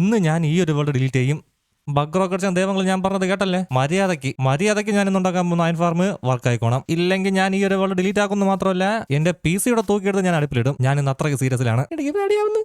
ഇന്ന് ഞാൻ ഈ ഒരു വേൾഡ് ഡിലീറ്റ് ചെയ്യും. ബഗ് റോക്കറ്റ്സ് ദൈവങ്ങൾ ഞാൻ പറഞ്ഞത് കേട്ടല്ലേ? മര്യാദയ്ക്ക് മര്യാദയ്ക്ക് ഞാൻ ഇന്നുണ്ടാക്കാൻ പോകുന്ന അയൻ ഫാർമ് വർക്ക് ആയിക്കോണം ഇല്ലെങ്കിൽ ഞാൻ ഈ ഒരു വേൾഡ് ഡിലീറ്റ് ആക്കുന്നു മാത്രമല്ല എന്റെ പി സിയുടെ തൂക്കിയെടുത്ത് ഞാൻ അടുപ്പിലിടും. ഞാൻ ഇന്ന് അത്രയ്ക്ക് സീരിയസിലാണ്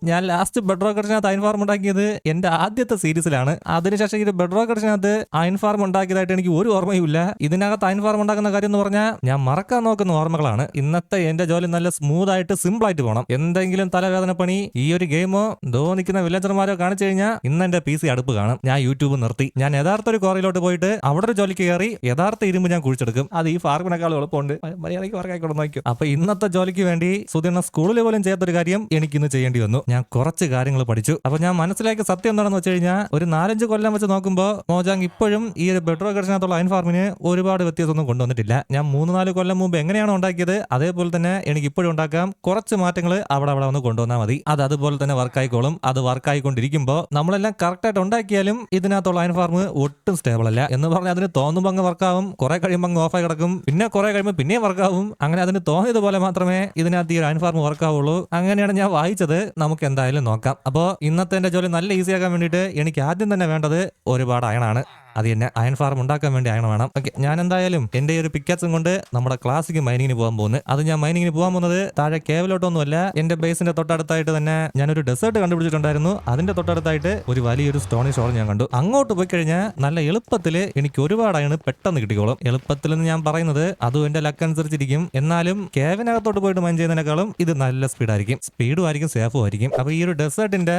ഞാൻ ലാസ്റ്റ് ബെഡ് റോക്കറ്റ്സിനകത്ത് അയൻ ഫാർം ഉണ്ടാക്കിയത് എന്റെ ആദ്യത്തെ സീരീസിലാണ് അതിനുശേഷം ഈ ബെഡ് റോക്കറ്റ്സിനകത്ത് അയൻ ഫാർം ഉണ്ടാക്കിയതായിട്ട് എനിക്ക് ഒരു ഓർമ്മയുമില്ല. ഇതിനകത്ത് അയൻ ഫാർം ഉണ്ടാക്കുന്ന കാര്യം എന്ന് പറഞ്ഞാൽ ഞാൻ മറക്കാൻ നോക്കുന്ന ഓർമ്മകളാണ്. ഇന്നത്തെ എന്റെ ജോലി നല്ല സ്മൂത്ത് ആയിട്ട് സിമ്പിൾ ആയിട്ട് പോകണം എന്തെങ്കിലും തലവേദന പണി ഈ ഒരു ഗെയിമോ ദോ നിൽക്കുന്ന വില്ലേജർമാരോ കാണിച്ചു കഴിഞ്ഞാൽ ഇന്ന് എന്റെ പി സി അടുപ്പ് കാണും. ഞാൻ യൂട്യൂബ് നിർത്തി. ഞാൻ യഥാർത്ഥ ഒരു കോറിയിലോട്ട് പോയിട്ട് അവിടെ ഒരു ജോലിക്ക് കയറി യഥാർത്ഥ ഇരുമ്പ് ഞാൻ കുഴിച്ചെടുക്കും. അത് ഈ ഫാർമിനേക്കാൾ എളുപ്പമുണ്ട്. മര്യാദയ്ക്ക് വർക്കായിക്കൊണ്ട് നോക്കും അപ്പൊ ഇന്നത്തെ ജോലിക്ക് വേണ്ടി സുധീർണ സ്കൂളിൽ പോലും ചെയ്യാത്തൊരു കാര്യം എനിക്ക് ഇന്ന് ചെയ്യേണ്ടി വന്നു. ഞാൻ കുറച്ച് കാര്യങ്ങൾ പഠിച്ചു. അപ്പൊ ഞാൻ മനസ്സിലാക്കിയ സത്യം എന്താണെന്ന് വെച്ച് കഴിഞ്ഞാൽ ഒരു നാലഞ്ച് കൊല്ലം വെച്ച് നോക്കുമ്പോൾ മോജാങ് ഇപ്പോഴും ഈ ഒരു ബെഡ്രോ കർഷനകത്തുള്ള അയൻ ഫാർമിന് ഒരുപാട് വ്യത്യാസമൊന്നും കൊണ്ടുവന്നിട്ടില്ല. ഞാൻ മൂന്ന് നാല് കൊല്ലം മുമ്പ് എങ്ങനെയാണ് ഉണ്ടാക്കിയത് അതേപോലെ തന്നെ എനിക്ക് ഇപ്പോഴും ഉണ്ടാക്കാം. കുറച്ച് മാറ്റങ്ങൾ അവിടെ അവിടെ വന്ന് കൊണ്ടുവന്നാൽ മതി. അത് അതുപോലെ തന്നെ വർക്കായിക്കോളും അത് വർക്കായിക്കൊണ്ടിരിക്കുമ്പോൾ നമ്മളെല്ലാം കറക്റ്റ് ആയിട്ട് ഉണ്ടാക്കിയാലും ഇതിനകത്തുള്ള അയൺ ഫാർമ് ഒട്ടും സ്റ്റേബിൾ അല്ല എന്ന് പറഞ്ഞാൽ അതിന് തോന്നുമ്പോൾ അങ്ങ് വർക്കാവും കുറെ കഴിയുമ്പോൾ അങ്ങ് ഓഫായി കിടക്കും. പിന്നെ കുറെ കഴിയുമ്പോൾ പിന്നെയും വർക്കാവും അങ്ങനെ അതിന് തോന്നിയതുപോലെ മാത്രമേ ഇതിനകത്ത് ഈ അയൻ ഫാർമ് വർക്കാവുള്ളൂ അങ്ങനെയാണ് ഞാൻ വായിച്ചത്. നമുക്ക് എന്തായാലും നോക്കാം. അപ്പോൾ ഇന്നത്തെ എന്റെ ജോലി നല്ല ഈസിയാക്കാൻ വേണ്ടിയിട്ട് എനിക്ക് ആദ്യം തന്നെ വേണ്ടത് ഒരുപാട് അയണാണ്. അത് തന്നെ അയൺ ഫാർം ഉണ്ടാക്കാൻ വേണ്ടി അയൺ വേണം. ഓക്കെ ഞാൻ എന്തായാലും എന്റെ ഒരു പിക്കാസും കൊണ്ട് നമ്മുടെ ക്ലാസിക് മൈനിങ്ങിന് പോകാൻ പോകുന്നത് അത് ഞാൻ മൈനിങ്ങിന് പോകാൻ പോകുന്നത് താഴെ കേവലോട്ടൊന്നുമല്ല എന്റെ ബേസിന്റെ തൊട്ടടുത്തായിട്ട് തന്നെ ഞാനൊരു ഡെസേർട്ട് കണ്ടുപിടിച്ചിട്ടുണ്ടായിരുന്നു. അതിന്റെ തൊട്ടടുത്തായിട്ട് ഒരു വലിയൊരു സ്റ്റോണി ഷോർ ഞാൻ കണ്ടു. അങ്ങോട്ട് പോയി കഴിഞ്ഞാൽ നല്ല എളുപ്പത്തിൽ എനിക്ക് ഒരുപാട് അയണ് പെട്ടെന്ന് കിട്ടിക്കോളും. എളുപ്പത്തിൽ എന്ന് ഞാൻ പറയുന്നത് അതും എന്റെ ലക്ക് അനുസരിച്ചിരിക്കും. എന്നാലും കേവിനകത്തോട്ട് പോയിട്ട് മൈൻ ചെയ്യുന്നതിനേക്കാളും ഇത് നല്ല സ്പീഡായിരിക്കും സ്പീഡും ആയിരിക്കും സേഫും ആയിരിക്കും. അപ്പൊ ഈ ഒരു ഡെസേർട്ടിന്റെ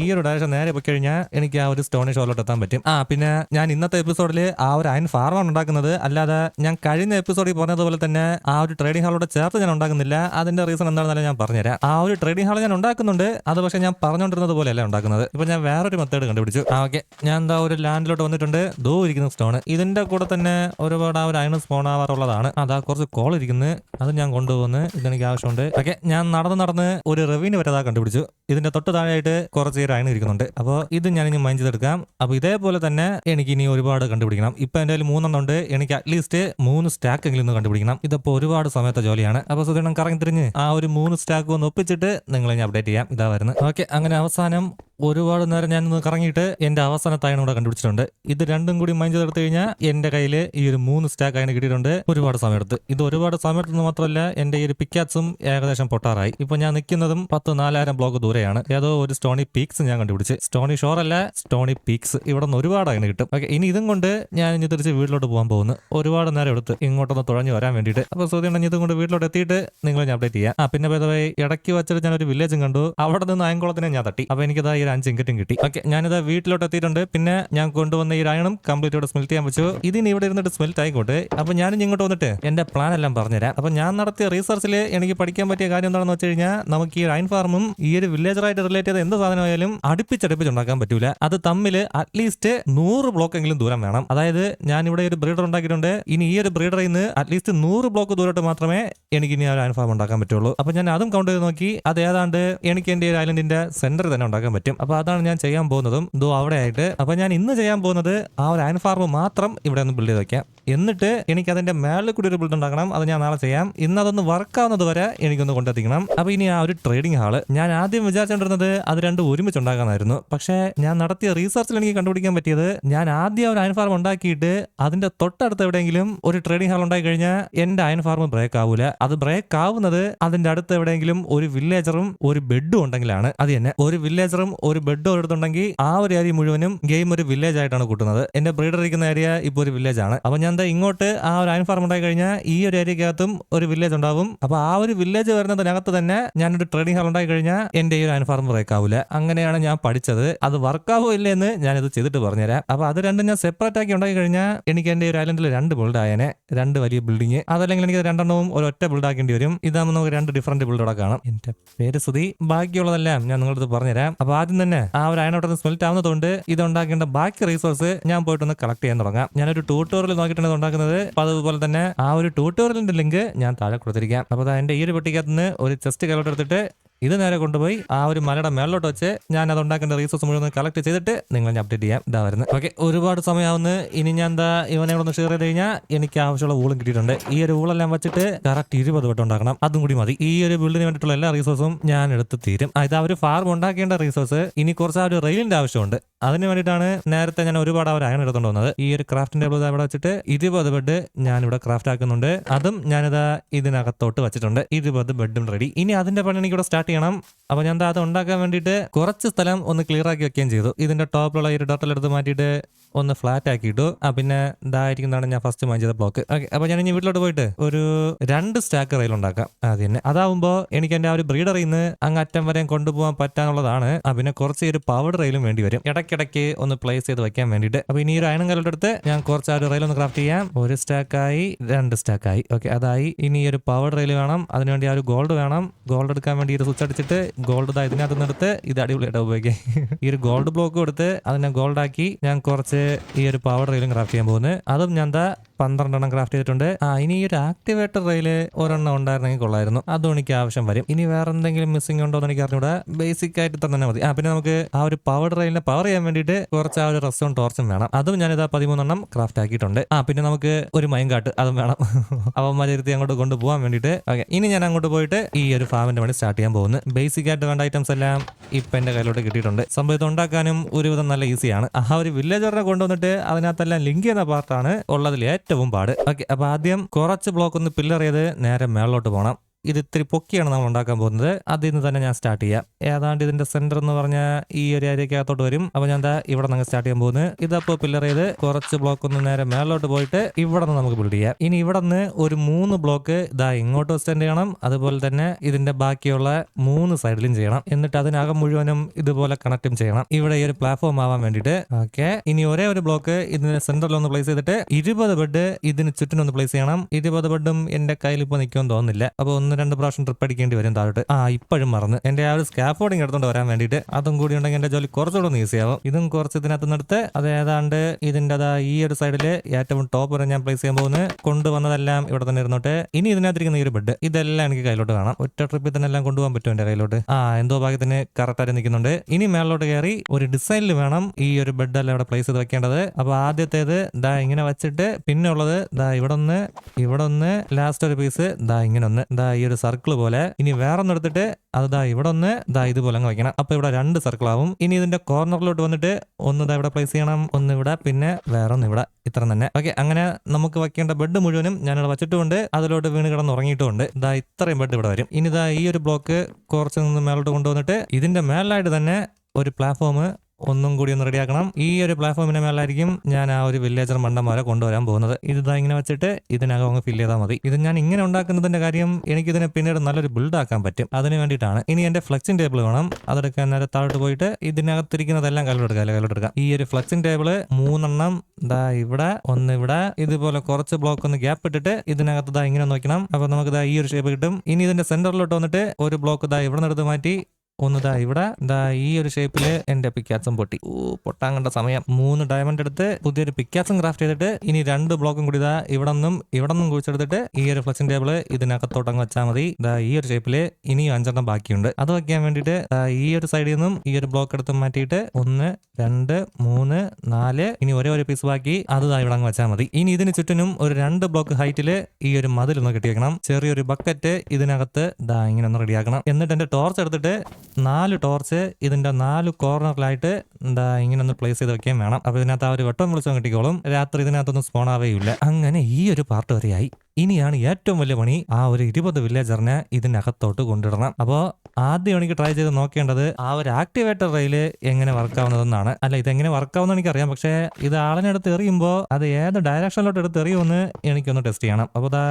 ഈ ഒരു ഡയറക്ഷൻ നേരെ പോയി കഴിഞ്ഞാൽ എനിക്ക് ആ ഒരു സ്റ്റോണി ഷോറിലോട്ട് എത്താൻ പറ്റും. ആ പിന്നെ ഞാൻ ഇന്നത്തെ എപ്പിസോഡിൽ ആ ഒരു അയൻ ഫാർമാണ് ഉണ്ടാക്കുന്നത്. അല്ലാതെ ഞാൻ കഴിഞ്ഞ എപ്പിസോഡിൽ പറഞ്ഞതുപോലെ തന്നെ ആ ഒരു ട്രേഡിംഗ് ഹാളോട് ചേർത്ത് ഞാൻ ഉണ്ടാക്കുന്നില്ല. അതിന്റെ റീസൺ എന്താണെന്നല്ല ഞാൻ പറഞ്ഞുതരാം. ആ ഒരു ട്രേഡിംഗ് ഹാൾ ഞാൻ ഉണ്ടാക്കുന്നുണ്ട്. അത് പക്ഷേ ഞാൻ പറഞ്ഞുകൊണ്ടിരുന്നത് പോലെയല്ല ഉണ്ടാക്കുന്നത്. ഇപ്പൊ ഞാൻ വേറൊരു മെത്തേഡ് കണ്ടുപിടിച്ചു. ഓക്കെ ഞാൻ എന്താ ഒരു ലാൻഡിലോട്ട് വന്നിട്ടുണ്ട്. ദോ ഇരിക്കുന്ന സ്റ്റോൺ ഇതിന്റെ കൂടെ തന്നെ ഒരുപാട് ആ ഒരു അയൺ സ്പോൺ ആവാറുള്ളതാണ്. അതാ കുറച്ച് കോൾ ഇരിക്കുന്നത് അത് ഞാൻ കൊണ്ടുപോകുന്നു. ഇതെനിക്ക് ആവശ്യമുണ്ട്. ഓക്കെ ഞാൻ നടന്ന് നടന്ന് ഒരു റെവന്യൂ വരെ കണ്ടുപിടിച്ചു. ഇതിന്റെ തൊട്ട് താഴെയായിട്ട് കുറച്ച് പേര് അയൺ ഇരിക്കുന്നുണ്ട്. അപ്പോൾ ഇത് ഞാൻ ഇനി മൈൻഡ് ചെയ്തെടുക്കാം. അപ്പോൾ ഇതേപോലെ തന്നെ എനിക്ക് ഇനി ഒരുപാട് കണ്ടുപിടിക്കണം. ഇപ്പൊ എന്റെ കയ്യിൽ മൂന്നെണ്ണം ഉണ്ട്. എനിക്ക് അറ്റ്ലീസ്റ്റ് മൂന്ന് സ്റ്റാക്ക് എങ്കിലും ഒന്ന് കണ്ടുപിടിക്കണം. ഇതിപ്പോ ഒരുപാട് സമയത്തെ ജോലിയാണ്. അപ്പോൾ സുധീണം കറങ്ങി തിരിഞ്ഞ് ആ ഒരു മൂന്ന് സ്റ്റാക്ക് ഒന്ന് ഒപ്പിച്ചിട്ട് നിങ്ങളെ ഞാൻ അപ്ഡേറ്റ് ചെയ്യാം. ഇതാ വരുന്നത് ഓക്കെ അങ്ങനെ അവസാനം ഒരുപാട് നേരം ഞാൻ ഒന്ന് കറങ്ങിയിട്ട് എന്റെ അവസാനത്തെ അയൺ ഇവിടെ കണ്ടുപിടിച്ചിട്ടുണ്ട്. ഇത് രണ്ടും കൂടി മൈൻഡ് ചെയ്തെടുത്ത് കഴിഞ്ഞാൽ എന്റെ കയ്യിൽ ഈ ഒരു മൂന്ന് സ്റ്റാക്ക് അയൺ കിട്ടിയിട്ടുണ്ട് ഒരുപാട് സമയമെടുത്ത്. ഇത് ഒരുപാട് സമയത്തെന്ന് മാത്രമല്ല എന്റെ ഈ ഒരു പിക്കാറ്റ്സും ഏകദേശം പൊട്ടാറായി. ഇപ്പൊ ഞാൻ നിൽക്കുന്നതും പത്ത് നാലായിരം ബ്ലോക്ക് ദൂരെയാണ്. ഏതോ ഒരു സ്റ്റോണി പീക്സ് ഞാൻ കണ്ടുപിടിച്ച്. സ്റ്റോണി ഷോർ അല്ല സ്റ്റോണി പീക്സ് ഇവിടെ നിന്ന് ഒരുപാട് അങ്ങനെ കിട്ടും. ഓക്കെ ഇനി ഇതും കൊണ്ട് ഞാൻ ഇനി തിരിച്ച് വീട്ടിലോട്ട് പോകാൻ പോകുന്നു. ഒരുപാട് നേരം എടുത്ത് ഇങ്ങോട്ടൊന്ന് തുഴഞ്ഞു വരാൻ വേണ്ടിയിട്ട്. അപ്പോൾ സുധീണ ഇതും കൊണ്ട് വീട്ടിലോട്ട് എത്തിയിട്ട് നിങ്ങൾ ഞാൻ അപ്ഡേറ്റ് ചെയ്യാം. ആ പിന്നെ ഭേദമായി ഇടയ്ക്ക് വെച്ചിട്ട് ഞാൻ ഒരു വില്ലേജും കണ്ടു. അവിടെ നിന്ന് അയൻകുളത്തിനെ ഞാൻ തട്ടി. അപ്പോൾ എനിക്കതാ ഈ ഒരു അഞ്ച് ഇങ്കറ്റും കിട്ടി. ഓക്കെ ഞാനിത് വീട്ടിലോട്ട് എത്തിയിട്ടുണ്ട്. പിന്നെ ഞാൻ കൊണ്ടുവന്ന ഈ അയണും കംപ്ലീറ്റ് ഇവിടെ സ്മെൽറ്റ് ചെയ്യാൻ വെച്ചു. ഇതിന് ഇവിടെ ഇരുന്നിട്ട് സ്മെൽറ്റ് ആയിക്കോട്ടെ. അപ്പോൾ ഞാനും ഇങ്ങോട്ട് വന്നിട്ട് എന്റെ പ്ലാൻ എല്ലാം പറഞ്ഞുതരാം. അപ്പോൾ ഞാൻ നടത്തിയ റീസർച്ചിൽ എനിക്ക് പഠിക്കാൻ പറ്റിയ കാര്യം എന്താണെന്ന് വെച്ച് കഴിഞ്ഞാൽ നമുക്ക് ഈ അയൺ ഫാർമും ഈ ഒരു വില്ലേജറായിട്ട് റിലേറ്റ് ചെയ്ത എന്ത് സാധനമായാലും അടുപ്പിച്ചടുപ്പിച്ച് ഉണ്ടാക്കാൻ പറ്റൂല. അത് തമ്മിൽ അറ്റ്ലീസ്റ്റ് നൂറ് ബ്ലോക്ക് എങ്കിലും ദൂരം വേണം. അതായത് ഞാൻ ഇവിടെ ഒരു ബ്രീഡർ ഉണ്ടാക്കിയിട്ടുണ്ട്. ഇനി ഈ ഒരു ബ്രീഡറിൽ നിന്ന് അറ്റ്ലീസ്റ്റ് നൂറ് ബ്ലോക്ക് ദൂരോട്ട് മാത്രമേ എനിക്ക് ഇനി ആ ഒരു അനുഭവം ഉണ്ടാക്കാൻ പറ്റുള്ളൂ. അപ്പൊ ഞാൻ അതും കൗണ്ട് ചെയ്ത് നോക്കി. അത് ഏതാണ്ട് എനിക്ക് എന്റെ ഒരു ഐലൻഡിന്റെ സെന്റർ തന്നെ ഉണ്ടാക്കാൻ പറ്റും. അപ്പൊ അതാണ് ഞാൻ ചെയ്യാൻ പോകുന്നതും ഇതോ അവിടെ ആയിട്ട് അപ്പൊ ഞാൻ ഇന്ന് ചെയ്യാൻ പോകുന്നത് ആ ഒരു ഫാർം മാത്രം ഇവിടെ ഒന്ന് ബിൽഡ് ചെയ്ത് വെക്കാം. എന്നിട്ട് എനിക്ക് അതിന്റെ മേളിൽ കൂടി ഒരു ബിൽഡ് ഉണ്ടാക്കണം. അത് ഞാൻ നാളെ ചെയ്യാം. ഇന്ന് അതൊന്ന് വർക്ക് ആവുന്നത് വരെ എനിക്കൊന്ന് കൊണ്ടെത്തിക്കണം. അപ്പൊ ഇനി ആ ഒരു ട്രേഡിംഗ് ഹാൾ ഞാൻ ആദ്യം വിചാരിച്ചുകൊണ്ടിരുന്നത് അത് രണ്ടും ഒരുമിച്ച് ഉണ്ടാക്കാനായിരുന്നു പക്ഷേ ഞാൻ നടത്തിയ റീസർച്ചിൽ എനിക്ക് കണ്ടുപിടിക്കാൻ പറ്റിയത് ഞാൻ ആദ്യം ഒരു അയൺ ഫാർം ഉണ്ടാക്കിയിട്ട് അതിന്റെ തൊട്ടടുത്ത് എവിടെയെങ്കിലും ഒരു ട്രേഡിംഗ് ഹാൾ ഉണ്ടായി കഴിഞ്ഞാൽ എന്റെ അയൺ ഫാർം ബ്രേക്ക് ആവൂല. അത് ബ്രേക്ക് ആവുന്നത് അതിന്റെ അടുത്ത് എവിടെയെങ്കിലും ഒരു വില്ലേജറും ഒരു ബെഡും ഉണ്ടെങ്കിലാണ്. അത് തന്നെ. ഒരു വില്ലേജറും ഒരു ബെഡും ഒരിടത്തുണ്ടെങ്കിൽ ആ ഒരു ഏരിയ മുഴുവനും ഗെയിം ഒരു വില്ലേജ് ആയിട്ടാണ് കൂട്ടുന്നത്. എന്റെ ബ്രീഡർ ഇരിക്കുന്ന ഏരിയ ഇപ്പോൾ ഒരു വില്ലേജ് ആണ്. അപ്പൊ ഞാൻ എന്താ ഇങ്ങോട്ട് ആ ഒരു അയൺ ഫാർം ഉണ്ടായി കഴിഞ്ഞാൽ ഈ ഒരു ഏരിയക്കകത്തും ഒരു വില്ലേജ് ഉണ്ടാവും. അപ്പൊ ആ ഒരു വില്ലേജ് വരുന്നതിനകത്ത് തന്നെ ഞാനൊരു ട്രേഡിംഗ് ഹാൾ ഉണ്ടായി കഴിഞ്ഞാൽ എന്റെ ഒരു അയൺ ഫാർം ബ്രേക്ക് ആവില്ല അങ്ങനെയാണ് ഞാൻ പഠിച്ചത്. അത് വർക്കാവോ ഇല്ലെന്ന് ഞാൻ ഇത് ചെയ്തിട്ട് പറഞ്ഞുതരാം. അപ്പൊ അത് രണ്ടും ഞാൻ സെപ്പറേറ്റ് ആക്കി ഉണ്ടാക്കി കഴിഞ്ഞാൽ എനിക്ക് എന്റെ ഒരു ഐലൻഡിൽ രണ്ട് ബിൽഡ് ആയനെ. രണ്ട് വലിയ ബിൽഡിങ് അതല്ലെങ്കിൽ എനിക്ക് രണ്ടെണ്ണവും ഒരു ഒറ്റ ബിൽഡ് ആക്കേണ്ടി വരും. ഇതാകുമ്പോൾ നമുക്ക് രണ്ട് ഡിഫറെന്റ് ബിൽഡ് ഇവിടെ കാണാം. എന്റെ പേര് സുധി ബാക്കിയുള്ളതെല്ലാം ഞാൻ നിങ്ങളടുത്ത് പറഞ്ഞുതരാം. അപ്പൊ ആദ്യം തന്നെ ആ ഒരു അയണോട്ടം സ്മെൽറ്റ് ആവുന്നതുകൊണ്ട് ഇത് ഉണ്ടാക്കേണ്ട ബാക്കി റിസോഴ്സ് ഞാൻ പോയിട്ടൊന്ന് കളക്ട് ചെയ്യാൻ തുടങ്ങാം. ഞാനൊരു ട്യൂട്ടോറിയൽ നോക്കിയിട്ടാണ് ഉണ്ടാക്കുന്നത്. അപ്പൊ അതുപോലെ തന്നെ ആ ഒരു ട്യൂട്ടോറിയലിന്റെ ലിങ്ക് ഞാൻ താഴെ കൊടുത്തിരിക്കാം. അപ്പൊ ദാ എന്റെ ഈ ഒരു പെട്ടിക്കകത്ത് നിന്ന് ഒരു ചെസ്റ്റ് കലോട്ട് എടുത്തിട്ട് ഇത് നേരെ കൊണ്ടുപോയി ആ ഒരു മലയുടെ മേളിലോട്ട് വെച്ച് ഞാൻ അത് ഉണ്ടാക്കേണ്ട റീസോഴ്സ് മുഴുവൻ കളക്ട് ചെയ്തിട്ട് നിങ്ങൾ ഞാൻ അപ്ഡേറ്റ് ചെയ്യാം. ഇതാ വരുന്നത്. ഓക്കെ ഒരുപാട് സമയമാവുന്നു. ഇനി ഞാൻ എന്താ ഇവനെ കൂടെ ഷെയർ ചെയ്ത് കഴിഞ്ഞാൽ എനിക്ക് ആവശ്യമുള്ള ഊളും കിട്ടിയിട്ടുണ്ട്. ഈ ഒരു ഊളെല്ലാം വെച്ചിട്ട് കറക്റ്റ് ഇരുപത് വട്ടം ഉണ്ടാക്കണം. അതും കൂടി മതി. ഈ ഒരു ബിൽഡിന് വേണ്ടിയിട്ടുള്ള എല്ലാ റീസോഴ്സും ഞാൻ എടുത്ത് തീരും. അത് ആ ഒരു ഫാർം ഉണ്ടാക്കേണ്ട റീസോഴ്സ് ഇനി കുറച്ച് ആ ഒരു റെയിലിന്റെ ആവശ്യമുണ്ട്. അതിന് വേണ്ടിയിട്ടാണ് നേരത്തെ ഞാൻ ഒരുപാട് അവർ അയൺ എടുത്തുകൊണ്ട് വന്നത്. ഈ ഒരു ക്രാഫ്റ്റിന്റെ ടേബിൾ അവിടെ വെച്ചിട്ട് ഇരുപത് ബെഡ് ഞാൻ ഇവിടെ ക്രാഫ്റ്റ് ആക്കുന്നുണ്ട്. അതും ഞാനിതാ ഇതിനകത്തോട്ട് വെച്ചിട്ടുണ്ട്. ഇരുപത് ബെഡും റെഡി ഇനി അതിന്റെ പണി എനിക്ക് ഇവിടെ സ്റ്റാർട്ട് ചെയ്യണം. അപ്പൊ ഞാൻ അത് ഉണ്ടാക്കാൻ വേണ്ടിയിട്ട് കുറച്ച് സ്ഥലം ഒന്ന് ക്ലിയർ ആക്കി വെക്കുകയും ചെയ്തു. ഇതിന്റെ ടോപ്പിലുള്ള ഈ എടുത്ത് മാറ്റിയിട്ട് ഒന്ന് ഫ്ലാറ്റ് ആക്കിയിട്ടു പിന്നെ ഇതായിരിക്കുന്നതാണ് ഞാൻ ഫസ്റ്റ് മൈൻ ബ്ലോക്ക് ഓക്കെ അപ്പൊ ഞാൻ ഇനി വീട്ടിലോട്ട് പോയിട്ട് ഒരു രണ്ട് സ്റ്റാക്ക് റെയിൽ ഉണ്ടാക്കാം. അത് തന്നെ. അതാവുമ്പോ എനിക്ക് എന്റെ ആ ഒരു ബ്രീഡറിൽ നിന്ന് അങ്ങ് അറ്റം വരെയും കൊണ്ടുപോകാൻ പറ്റാന്നുള്ളതാണ്. പിന്നെ കുറച്ച് ഒരു പവർഡ് റെയിലും വേണ്ടി വരും. ഇടയ്ക്കിടയ്ക്ക് ഒന്ന് പ്ലേസ് ചെയ്ത് വെക്കാൻ വേണ്ടിയിട്ട്. അപ്പൊ ഇനി ഒരു അയണം എടുത്ത് ഞാൻ കുറച്ച് ആ ഒരു റെയിൽ ഒന്ന് ക്രാഫ്റ്റ് ചെയ്യാം. ഒരു സ്റ്റാക്കായി രണ്ട് സ്റ്റാക്കായി ഓക്കെ അതായി. ഇനി ഒരു പവർഡ് റെയിൽ വേണം. അതിനുവേണ്ടി ആ ഒരു ഗോൾഡ് വേണം. ഗോൾഡ് എടുക്കാൻ വേണ്ടി ഒരു സ്വിച്ച് അടിച്ചിട്ട് ഗോൾഡ് ഇതാ ഇതിനകത്ത് എടുത്ത് ഇത് അടിപൊളിയായിട്ട് ഉപയോഗിക്കാം ഈ ഒരു ഗോൾഡ് ബ്ലോക്ക് കൊടുത്ത് അതിനെ ഗോൾഡ് ആക്കി ഞാൻ കുറച്ച് ഈ ഒരു പവർ റെയിലും ക്രാഫ്റ്റ് ചെയ്യാൻ പോകുന്നത്. അതും ഞാൻ എന്താ പന്ത്രണ്ടെണ്ണം ക്രാഫ്റ്റ് ചെയ്തിട്ടുണ്ട്. ആ ഇനി ഈ ഒരു ആക്ടിവേറ്റർ റെയിൽ ഒരെണ്ണം ഉണ്ടായിരുന്നെങ്കിൽ കൊള്ളായിരുന്നു. അതും എനിക്ക് ആവശ്യം വരും. ഇനി വേറെ എന്തെങ്കിലും മിസ്സിംഗ് ഉണ്ടോ എന്ന് എനിക്ക് അറിഞ്ഞൂടെ ബേസിക് ആയിട്ട് തന്നെ മതി. ആ പിന്നെ നമുക്ക് ആ ഒരു പവർ റെയിലിനെ പവർ ചെയ്യാൻ വേണ്ടിയിട്ട് കുറച്ച് ആ ഒരു റസ്സും ടോർച്ചും വേണം. അതും ഞാൻ ഞാനിതാ പതിമൂന്നെണ്ണം ക്രാഫ്റ്റ് ആക്കിയിട്ടുണ്ട്. ആ പിന്നെ നമുക്ക് ഒരു മൈൻകാട്ട് അതും വേണം. അവന്മാരിരുത്തി അങ്ങോട്ട് കൊണ്ടുപോകാൻ വേണ്ടിയിട്ട്. ഓക്കെ ഇനി ഞാൻ അങ്ങോട്ട് പോയിട്ട് ഈ ഒരു ഫാമിന്റെ വേണ്ടി സ്റ്റാർട്ട് ചെയ്യാൻ പോകുന്നു. ബേസിക് ആയിട്ട് വേണ്ട ഐറ്റംസ് എല്ലാം ഇപ്പൊ എന്റെ കയ്യിലോട്ട് കിട്ടിയിട്ടുണ്ട്. സംഭവം ഇത് ഉണ്ടാക്കാനും ഒരുവിധം നല്ല ഈസിയാണ് ആ ഒരു വില്ലേജറിനെ കൊണ്ടുവന്നിട്ട് അതിനകത്തെല്ലാം ലിങ്ക് ചെയ്യുന്ന പാർട്ടാണ് ഉള്ളതിൽ ഏറ്റവും പാട്. ഓക്കെ അപ്പൊ ആദ്യം കുറച്ച് ബ്ലോക്ക് ഒന്ന് പില്ലർ ചെയ്ത് നേരെ മേളിലോട്ട് പോകണം ഇത് ഇത്തിരി പൊക്കിയാണ് നമ്മൾ ഉണ്ടാക്കാൻ പോകുന്നത്. അതിൽ നിന്ന് തന്നെ ഞാൻ സ്റ്റാർട്ട് ചെയ്യാം. ഏതാണ്ട് ഇതിന്റെ സെന്റർ എന്ന് പറഞ്ഞ ഈ ഒരു ഏരിയക്കകത്തോട്ട് വരും. അപ്പോൾ ഞാൻ എന്താ ഇവിടെ നിന്ന് സ്റ്റാർട്ട് ചെയ്യാൻ പോകുന്നത് ഇതപ്പോ പില്ലർ ചെയ്ത് കുറച്ച് ബ്ലോക്ക് ഒന്ന് നേരെ മേളിലോട്ട് പോയിട്ട് ഇവിടെ നിന്ന് നമുക്ക് ബിൽഡ് ചെയ്യാം. ഇനി ഇവിടെ നിന്ന് ഒരു മൂന്ന് ബ്ലോക്ക് ഇതാ ഇങ്ങോട്ട് എക്സ്റ്റെൻഡ് ചെയ്യണം. അതുപോലെ തന്നെ ഇതിന്റെ ബാക്കിയുള്ള മൂന്ന് സൈഡിലും ചെയ്യണം. എന്നിട്ട് അതിനകം മുഴുവനും ഇതുപോലെ കണക്റ്റും ചെയ്യണം. ഇവിടെ ഈ ഒരു പ്ലാറ്റ്ഫോം ആവാൻ വേണ്ടിയിട്ട്. ഓക്കെ ഇനി ഒരേ ഒരു ബ്ലോക്ക് ഇതിന് സെന്ററിൽ ഒന്ന് പ്ലേസ് ചെയ്തിട്ട് ഇരുപത് ബെഡ് ഇതിന് ചുറ്റിനൊന്ന് പ്ലേസ് ചെയ്യണം. ഇരുപത് ബെഡും എന്റെ കയ്യിൽ ഇപ്പോൾ നിൽക്കുമെന്ന് തോന്നുന്നില്ല. അപ്പോൾ ഒന്ന് രണ്ട് പ്രാവശ്യം ട്രിപ്പ് അടിക്കേണ്ടി വരും താഴോട്ട്. ആ ഇപ്പോഴും മറന്ന്. എന്റെ ആ ഒരു സ്കാഫോർഡിങ് എടുത്തോണ്ട് വരാൻ വേണ്ടിയിട്ട് അതും കൂടി ഉണ്ടെങ്കിൽ എന്റെ ജോലി കുറച്ചുകൂടെ ഒന്ന് ഈസി ആവും. ഇതും കുറച്ച് ഇതിനകത്ത് നിർത്ത്. അത് ഏതാണ്ട് ഇതിന്റെ അതാ ഈ ഒരു സൈഡിൽ ഏറ്റവും ടോപ്പ് വരെ ഞാൻ പ്ലേസ് ചെയ്യാൻ പോകുന്നത് കൊണ്ടുവന്നതെല്ലാം ഇവിടെ തന്നെ ഇരുന്നോട്ടെ. ഇനി ഇതിനകത്തിരിക്കുന്ന ഈ ഒരു ബെഡ് ഇതെല്ലാം എനിക്ക് കയ്യിലോട്ട് കാണാം. ഒറ്റ ട്രിപ്പിൽ തന്നെ എല്ലാം കൊണ്ടുപോകാൻ പറ്റും എന്റെ കയ്യിലോട്ട്? ആ എന്തോ ഭാഗ്യത്തിന് കറക്റ്റ് ആയിട്ട് നിൽക്കുന്നുണ്ട്. ഇനി മേളിലോട്ട് കയറി ഒരു ഡിസൈനിൽ വേണം ഈ ഒരു ബെഡ് അല്ല ഇവിടെ പ്ലേസ് ചെയ്ത് വെക്കേണ്ടത്. അപ്പൊ ആദ്യത്തേത് ദാ ഇങ്ങനെ വെച്ചിട്ട് പിന്നെ ഉള്ളത് ദാ ഇവിടെ ഒന്ന് ഇവിടെ ഒന്ന് ലാസ്റ്റ് ഒരു പീസ് ദാ ഇങ്ങനെ ഒന്ന്. ദാ ഈ ഒരു സർക്കിൾ പോലെ. ഇനി വേറെ എടുത്തിട്ട് അതാ ഇവിടെ ഒന്ന് ഇതാ ഇതുപോലെ അങ്ങ് വെക്കണം അപ്പൊ ഇവിടെ രണ്ട് സർക്കിൾ ആവും ഇനി ഇതിന്റെ കോർണറിലോട്ട് വന്നിട്ട് ഒന്ന് ഇതാ ഇവിടെ പ്ലേസ് ചെയ്യണം ഒന്ന് ഇവിടെ പിന്നെ വേറൊന്ന് ഇവിടെ. ഇത്ര തന്നെ. ഓക്കെ അങ്ങനെ നമുക്ക് വയ്ക്കേണ്ട ബെഡ് മുഴുവനും ഞാനിവിടെ വെച്ചിട്ടുണ്ട് അതിലോട്ട് വീണ് കിടന്ന് ഉറങ്ങിയിട്ടുണ്ട് ഇതാ ഇത്രയും ബെഡ് ഇവിടെ വരും. ഇനി ഇതാ ഈ ഒരു ബ്ലോക്ക് കുറച്ച് നിന്ന് മേലോട്ട് കൊണ്ടുവന്നിട്ട് ഇതിന്റെ മേലായിട്ട് തന്നെ ഒരു പ്ലാറ്റ്ഫോം ഒന്നും കൂടി ഒന്ന് റെഡിയാക്കണം ഈ ഒരു പ്ലാറ്റ്ഫോമിന് മേലായിരിക്കും ഞാൻ ആ ഒരു വില്ലേജർ മണ്ടന്മാരെ കൊണ്ടുവരാൻ പോകുന്നത്. ഇത് ഇങ്ങനെ വെച്ചിട്ട് ഇതിനകം അങ്ങ് ഫില്ല് ചെയ്താൽ മതി. ഇത് ഞാൻ ഇങ്ങനെ ഉണ്ടാക്കുന്നതിന്റെ കാര്യം എനിക്ക് ഇതിനെ പിന്നീട് നല്ലൊരു ബിൽഡ് ആക്കാൻ പറ്റും. അതിന് വേണ്ടിയിട്ടാണ്. ഇനി എന്റെ ഫ്ലെക്സിംഗ് ടേബിൾ വേണം. അതെടുക്കാൻ നേരെ താഴോട്ട് പോയിട്ട് ഇതിനകത്തിരിക്കുന്നതെല്ലാം കയ്യിലെടുക്കാം കയ്യിലെടുക്കാം ഈ ഒരു ഫ്ലെക്സിംഗ് ടേബിൾ മൂന്നെണ്ണം ദാ ഇവിടെ ഒന്ന് ഇവിടെ. ഇതുപോലെ കുറച്ച് ബ്ലോക്ക് ഒന്ന് ഗ്യാപ്പ് ഇട്ടിട്ട് ഇതിനകത്ത് ദാ ഇങ്ങനെ നോക്കണം അപ്പൊ നമുക്ക് ദാ ഈ ഒരു ഷേപ്പ് കിട്ടും. ഇനി ഇതിന്റെ സെന്ററിലോട്ട് വന്നിട്ട് ഒരു ബ്ലോക്ക് ദാ ഇവിടെ നിന്ന് എടുത്ത് മാറ്റി ഒന്ന് ദാ ഇവിടെ ദാ ഈ ഒരു ഷേപ്പിൽ എന്റെ പിക്കാസും പൊട്ടി. ഓ പൊട്ടാൻ കണ്ട സമയം. മൂന്ന് ഡയമണ്ട് എടുത്ത് പുതിയൊരു പിക്കാസും ക്രാഫ്റ്റ് ചെയ്തിട്ട് ഇനി രണ്ട് ബ്ലോക്കും കൂടി ദാ ഇവിടെ നിന്നും ഇവിടെ നിന്നും കുഴിച്ചെടുത്തിട്ട് ഈ ഒരു ഫ്ലക്സിംഗ് ടേബിൾ ഇതിനകത്തോട്ട് അങ്ങ് വെച്ചാൽ മതി. ദാ ഈ ഒരു ഷേപ്പിൽ ഇനിയും അഞ്ചെണ്ണം ബാക്കിയുണ്ട്. അത് വയ്ക്കാൻ വേണ്ടിയിട്ട് ഈ ഒരു സൈഡിൽ നിന്നും ഈ ഒരു ബ്ലോക്ക് എടുത്ത് മാറ്റിയിട്ട് ഒന്ന് രണ്ട് മൂന്ന് നാല് ഇനി ഒരേ ഒരു പീസ് ബാക്കി. അത് ഇവിടെ അങ്ങ് വെച്ചാൽ മതി. ഇനി ഇതിന് ചുറ്റിനും ഒരു രണ്ട് ബ്ലോക്ക് ഹൈറ്റിൽ ഈ ഒരു മതിൽ ഒന്ന് കെട്ടി ചെറിയൊരു ബക്കറ്റ് ഇതിനകത്ത് ദാ ഇങ്ങനെ ഒന്ന് റെഡിയാക്കണം എന്നിട്ട് എന്റെ ടോർച്ച് എടുത്തിട്ട് നാല് ടോർച്ച് ഇതിന്റെ നാല് കോർണറിലായിട്ട് എന്താ ഇങ്ങനെ ഒന്ന് പ്ലേസ് ചെയ്ത് വെക്കുകയും വേണം. അപ്പൊ ഇതിനകത്ത് ആ ഒരു വെട്ടം വിളിച്ചോ കിട്ടിക്കോളും. രാത്രി ഇതിനകത്തൊന്നും സ്പോൺ ആവേയില്ല അങ്ങനെ ഈ ഒരു പാർട്ട് വരെയായി. ഇനിയാണ് ഏറ്റവും വലിയ പണി ആ ഒരു ഇരുപത് വില്ലേജറിനെ ഇതിനകത്തോട്ട് കൊണ്ടിടണം അപ്പോൾ ആദ്യം എനിക്ക് ട്രൈ ചെയ്ത് നോക്കേണ്ടത് ആ ഒരു ആക്ടിവേറ്റർ റെയിൽ എങ്ങനെ വർക്ക് ആവുന്നതെന്നാണ്. അല്ല എങ്ങനെ വർക്ക് ആവുന്ന എനിക്കറിയാം. പക്ഷേ ഇത് ആളിനെടുത്ത് എറിയുമ്പോൾ അത് ഏത് ഡയറക്ഷനിലോട്ട് എടുത്ത് എറിയുമെന്ന് എനിക്കൊന്ന് ടെസ്റ്റ് ചെയ്യണം. അപ്പോൾ ദാ